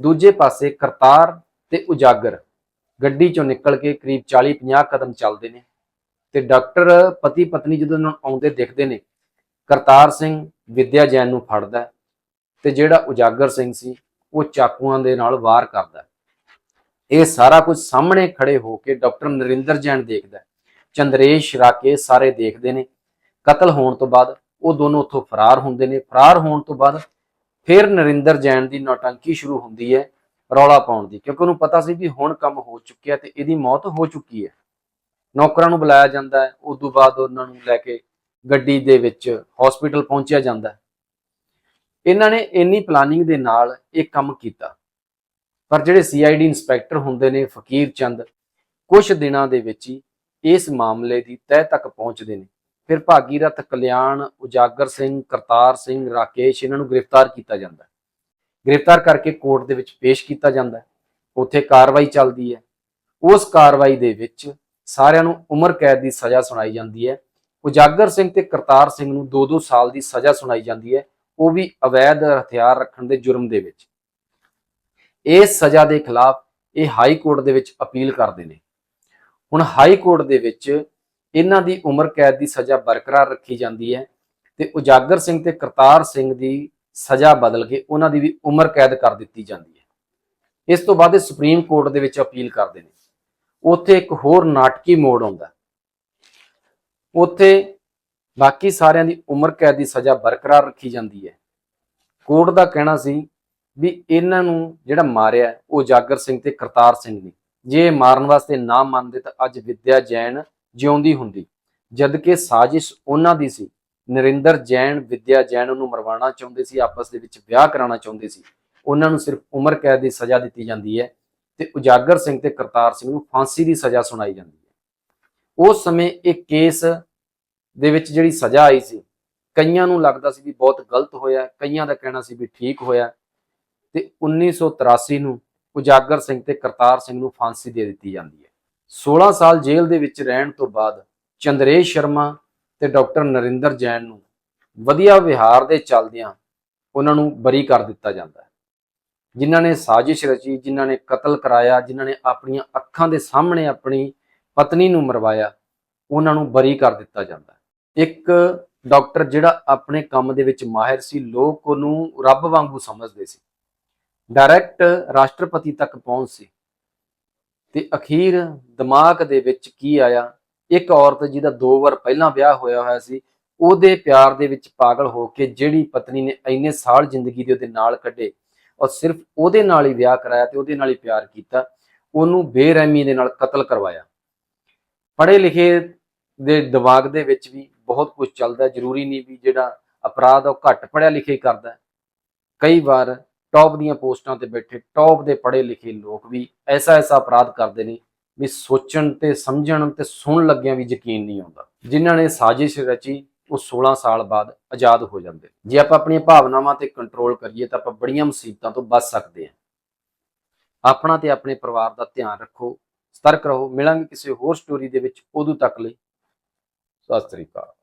ਦੂਜੇ ਪਾਸੇ ਕਰਤਾਰ ਤੇ ਉਜਾਗਰ ਗੱਡੀ ਚੋਂ ਨਿਕਲ ਕੇ ਕਰੀਬ 40-50 ਕਦਮ ਚੱਲਦੇ ਨੇ ਤੇ ਡਾਕਟਰ ਪਤੀ ਪਤਨੀ ਜਦੋਂ ਉਹਨਾਂ ਨੂੰ ਆਉਂਦੇ ਦੇਖਦੇ ਨੇ ਕਰਤਾਰ ਸਿੰਘ ਵਿਦਿਆ ਜੈਨ ਨੂੰ ਫੜਦਾ ਹੈ ਤੇ ਜਿਹੜਾ ਉਜਾਗਰ ਸਿੰਘ ਸੀ, ਉਹ ਚਾਕੂਆਂ ਦੇ ਨਾਲ ਵਾਰ ਕਰਦਾ ਇਹ ਸਾਰਾ ਕੁਝ ਸਾਹਮਣੇ ਖੜੇ ਹੋ ਕੇ ਡਾਕਟਰ ਨਰਿੰਦਰ ਜੈਨ ਦੇਖਦਾ ਚੰਦਰੇਸ਼ ਰਾਕੇਸ਼ ਸਾਰੇ ਦੇਖਦੇ ਨੇ। ਕਤਲ ਹੋਣ ਤੋਂ ਬਾਅਦ ਉਹ ਦੋਨੋਂ ਉੱਥੋਂ ਫਰਾਰ ਹੁੰਦੇ ਨੇ। ਫਰਾਰ ਹੋਣ ਤੋਂ ਬਾਅਦ ਫਿਰ ਨਰਿੰਦਰ ਜੈਨ ਦੀ ਨੌਟੰਕੀ ਸ਼ੁਰੂ ਹੁੰਦੀ ਹੈ ਰੌਲਾ ਪਾਉਣ ਦੀ, ਕਿਉਂਕਿ ਉਹਨੂੰ ਪਤਾ ਸੀ ਵੀ ਹੁਣ ਕੰਮ ਹੋ ਚੁੱਕਿਆ ਤੇ ਇਹਦੀ ਮੌਤ ਹੋ ਚੁੱਕੀ ਹੈ। ਨੌਕਰਾਂ ਨੂੰ ਬੁਲਾਇਆ ਜਾਂਦਾ ਹੈ। ਉਸ ਤੋਂ ਬਾਅਦ ਉਹਨਾਂ ਨੂੰ ਲੈ ਕੇ ਗੱਡੀ ਦੇ ਵਿੱਚ ਹਸਪੀਟਲ ਪਹੁੰਚਿਆ ਜਾਂਦਾ ਇਹਨਾਂ ਨੇ ਇੰਨੀ ਪਲਾਨਿੰਗ ਦੇ ਨਾਲ ਇਹ ਕੰਮ ਕੀਤਾ। ਪਰ ਜਿਹੜੇ ਸੀਆਈਡੀ ਇੰਸਪੈਕਟਰ ਹੁੰਦੇ ਨੇ ਫਕੀਰ ਚੰਦ ਕੁਝ ਦਿਨਾਂ ਦੇ ਵਿੱਚ ਹੀ ਇਸ ਮਾਮਲੇ ਦੀ ਤਹਿ ਤੱਕ ਪਹੁੰਚਦੇ ਨੇ। ਫਿਰ ਭਾਗੀਰਥ ਕਲਿਆਣ, ਉਜਾਗਰ ਸਿੰਘ, ਕਰਤਾਰ ਸਿੰਘ, ਰਾਕੇਸ਼ ਇਹਨਾਂ ਨੂੰ ਗ੍ਰਿਫਤਾਰ ਕੀਤਾ ਜਾਂਦਾ ਹੈ। ਗ੍ਰਿਫਤਾਰ ਕਰਕੇ ਕੋਰਟ ਦੇ ਵਿੱਚ ਪੇਸ਼ ਕੀਤਾ ਜਾਂਦਾ ਹੈ। ਉੱਥੇ ਕਾਰਵਾਈ ਚੱਲਦੀ ਹੈ। ਉਸ ਕਾਰਵਾਈ ਦੇ ਵਿੱਚ ਸਾਰਿਆਂ ਨੂੰ ਉਮਰ ਕੈਦ ਦੀ ਸਜ਼ਾ ਸੁਣਾਈ ਜਾਂਦੀ ਹੈ। ਉਜਾਗਰ ਸਿੰਘ ਤੇ ਕਰਤਾਰ ਸਿੰਘ ਨੂੰ 2-2 ਸਾਲ ਦੀ ਸਜ਼ਾ ਸੁਣਾਈ ਜਾਂਦੀ ਹੈ, ਉਹ ਵੀ ਅਵੈਧ ਹਥਿਆਰ ਰੱਖਣ ਦੇ ਜੁਰਮ ਦੇ ਵਿੱਚ। ਇਸ ਸਜ਼ਾ ਦੇ ਖਿਲਾਫ ਇਹ ਹਾਈ ਕੋਰਟ ਦੇ ਵਿੱਚ ਅਪੀਲ ਕਰਦੇ ਨੇ। ਹੁਣ ਹਾਈ ਕੋਰਟ ਦੇ ਵਿੱਚ ਇਹਨਾਂ ਦੀ ਉਮਰ ਕੈਦ ਦੀ ਸਜ਼ਾ ਬਰਕਰਾਰ ਰੱਖੀ ਜਾਂਦੀ ਹੈ ਤੇ ਉਜਾਗਰ ਸਿੰਘ ਤੇ ਕਰਤਾਰ ਸਿੰਘ ਦੀ ਸਜ਼ਾ ਬਦਲ ਕੇ ਉਹਨਾਂ ਦੀ ਵੀ ਉਮਰ ਕੈਦ ਕਰ ਦਿੱਤੀ ਜਾਂਦੀ ਹੈ। ਇਸ ਤੋਂ ਬਾਅਦ ਇਹ ਸੁਪਰੀਮ ਕੋਰਟ ਦੇ ਵਿੱਚ ਅਪੀਲ ਕਰਦੇ ਨੇ। ਉੱਥੇ ਇੱਕ ਹੋਰ ਨਾਟਕੀ ਮੋੜ ਆਉਂਦਾ ਉੱਥੇ ਬਾਕੀ ਸਾਰਿਆਂ ਦੀ ਉਮਰ ਕੈਦ ਦੀ ਸਜ਼ਾ ਬਰਕਰਾਰ ਰੱਖੀ ਜਾਂਦੀ ਹੈ। ਕੋਰਟ ਦਾ ਕਹਿਣਾ ਸੀ ਵੀ ਇਹਨਾਂ ਨੂੰ ਜਿਹੜਾ ਮਾਰਿਆ ਉਹ ਜਾਗਰ ਸਿੰਘ ਤੇ ਕਰਤਾਰ ਸਿੰਘ ਨੇ। ਜੇ ਇਹ ਮਾਰਨ ਵਾਸਤੇ ਨਾ ਮੰਨਦੇ ਤਾਂ ਅੱਜ ਵਿਦਿਆ ਜੈਨ ਜਿਉਂਦੀ ਹੁੰਦੀ। ਜਦਕਿ ਸਾਜ਼ਿਸ਼ ਉਹਨਾਂ ਦੀ ਸੀ। ਨਰਿੰਦਰ ਜੈਨ ਵਿਦਿਆ ਜੈਨ ਉਹਨੂੰ ਮਰਵਾਉਣਾ ਚਾਹੁੰਦੇ ਸੀ, ਆਪਸ ਦੇ ਵਿੱਚ ਵਿਆਹ ਕਰਾਉਣਾ ਚਾਹੁੰਦੇ ਸੀ। ਉਹਨਾਂ ਨੂੰ ਸਿਰਫ ਉਮਰ ਕੈਦ ਦੀ ਸਜ਼ਾ ਦਿੱਤੀ ਜਾਂਦੀ ਹੈ ਤੇ ਉਜਾਗਰ ਸਿੰਘ ਤੇ ਕਰਤਾਰ ਸਿੰਘ ਨੂੰ ਫਾਂਸੀ ਦੀ ਸਜ਼ਾ ਸੁਣਾਈ ਜਾਂਦੀ ਹੈ। ਉਸ ਸਮੇਂ ਇਹ ਕੇਸ ਦੇ ਵਿੱਚ ਜਿਹੜੀ ਸਜ਼ਾ ਆਈ ਸੀ, ਕਈਆਂ ਨੂੰ ਲੱਗਦਾ ਸੀ ਵੀ ਬਹੁਤ ਗਲਤ ਹੋਇਆ, ਕਈਆਂ ਦਾ ਕਹਿਣਾ ਸੀ ਵੀ ਠੀਕ ਹੋਇਆ ਤੇ 1983 ਨੂੰ ਉਜਾਗਰ ਸਿੰਘ ਤੇ ਕਰਤਾਰ ਸਿੰਘ ਨੂੰ ਫਾਂਸੀ ਦੇ ਦਿੱਤੀ ਜਾਂਦੀ ਹੈ। 16 ਸਾਲ ਜੇਲ੍ਹ ਦੇ ਵਿੱਚ ਰਹਿਣ ਤੋਂ ਬਾਅਦ ਚੰਦਰੇਸ਼ ਸ਼ਰਮਾ ਤੇ ਡਾਕਟਰ ਨਰਿੰਦਰ ਜੈਨ ਨੂੰ ਵਧੀਆ ਵਿਹਾਰ ਦੇ ਚੱਲਦਿਆਂ ਉਹਨਾਂ ਨੂੰ ਬਰੀ ਕਰ ਦਿੱਤਾ ਜਾਂਦਾ ਹੈ। ਜਿਨ੍ਹਾਂ ਨੇ ਸਾਜ਼ਿਸ਼ ਰਚੀ, ਜਿਨ੍ਹਾਂ ਨੇ ਕਤਲ ਕਰਾਇਆ, ਜਿਨ੍ਹਾਂ ਨੇ ਆਪਣੀਆਂ ਅੱਖਾਂ ਦੇ ਸਾਹਮਣੇ ਆਪਣੀ ਪਤਨੀ ਨੂੰ ਮਰਵਾਇਆ, ਉਹਨਾਂ ਨੂੰ ਬਰੀ ਕਰ ਦਿੱਤਾ ਜਾਂਦਾ ਇੱਕ ਡਾਕਟਰ ਜਿਹੜਾ ਆਪਣੇ ਕੰਮ ਦੇ ਵਿੱਚ ਮਾਹਿਰ ਸੀ, ਲੋਕ ਉਹਨੂੰ ਰੱਬ ਵਾਂਗੂ ਸਮਝਦੇ ਸੀ। ਡਾਇਰੈਕਟ ਰਾਸ਼ਟਰਪਤੀ ਤੱਕ ਪਹੁੰਚ ਸੀ। ਤੇ ਅਖੀਰ ਦਿਮਾਗ ਦੇ ਵਿੱਚ ਕੀ ਆਇਆ? ਇੱਕ ਔਰਤ ਜਿਹਦਾ ਦੋ ਵਾਰ ਪਹਿਲਾਂ ਵਿਆਹ ਹੋਇਆ ਹੋਇਆ ਸੀ, ਉਹਦੇ ਪਿਆਰ ਦੇ ਵਿੱਚ ਪਾਗਲ ਹੋ ਕੇ ਜਿਹੜੀ ਪਤਨੀ ਨੇ ਇੰਨੇ ਸਾਲ ਜ਼ਿੰਦਗੀ ਦੇ ਉਹਦੇ ਨਾਲ ਕੱਢੇ, ਔਰ ਸਿਰਫ ਉਹਦੇ ਨਾਲ ਹੀ ਵਿਆਹ ਕਰਾਇਆ ਤੇ ਉਹਦੇ ਨਾਲ ਹੀ ਪਿਆਰ ਕੀਤਾ, ਉਹਨੂੰ ਬੇਰਹਿਮੀ ਦੇ ਨਾਲ ਕਤਲ ਕਰਵਾਇਆ। ਪੜ੍ਹੇ ਲਿਖੇ ਦੇ ਦਿਮਾਗ ਦੇ ਵਿੱਚ ਵੀ ਬਹੁਤ ਕੁਝ ਚੱਲਦਾ ਜ਼ਰੂਰੀ ਨਹੀਂ ਵੀ ਜਿਹੜਾ ਅਪਰਾਧ ਉਹ ਘੱਟ ਪੜ੍ਹਿਆ ਲਿਖੇ ਕਰਦਾ ਕਈ ਵਾਰ ਟੌਪ ਦੀਆਂ ਪੋਸਟਾਂ ਤੇ ਬੈਠੇ ਟੌਪ ਦੇ ਪੜ੍ਹੇ ਲਿਖੇ ਲੋਕ ਵੀ ਐਸਾ ਐਸਾ ਅਪਰਾਧ ਕਰਦੇ ਨੇ ਵੀ ਸੋਚਣ ਤੇ ਸਮਝਣ ਤੇ ਸੁਣਨ ਲੱਗਿਆਂ ਵੀ ਯਕੀਨ ਨਹੀਂ ਆਉਂਦਾ। ਜਿਨ੍ਹਾਂ ਨੇ ਸਾਜ਼ਿਸ਼ ਰਚੀ, ਉਹ 16 ਸਾਲ ਬਾਅਦ ਆਜ਼ਾਦ ਹੋ ਜਾਂਦੇ ਜੇ ਆਪਾਂ ਆਪਣੀਆਂ ਭਾਵਨਾਵਾਂ ਤੇ ਕੰਟਰੋਲ ਕਰੀਏ ਤਾਂ ਆਪਾਂ ਬੜੀਆਂ ਮੁਸੀਬਤਾਂ ਤੋਂ ਬਚ ਸਕਦੇ ਹਾਂ। ਆਪਣਾ ਤੇ ਆਪਣੇ ਪਰਿਵਾਰ ਦਾ ਧਿਆਨ ਰੱਖੋ। ਸਤਰਕ ਰਹੋ ਮਿਲਾਂਗੇ ਕਿਸੇ ਹੋਰ ਸਟੋਰੀ ਦੇ ਵਿੱਚ ਉਦੋਂ ਤੱਕ ਲਈ। ਸਤਿ ਸ੍ਰੀ ਅਕਾਲ।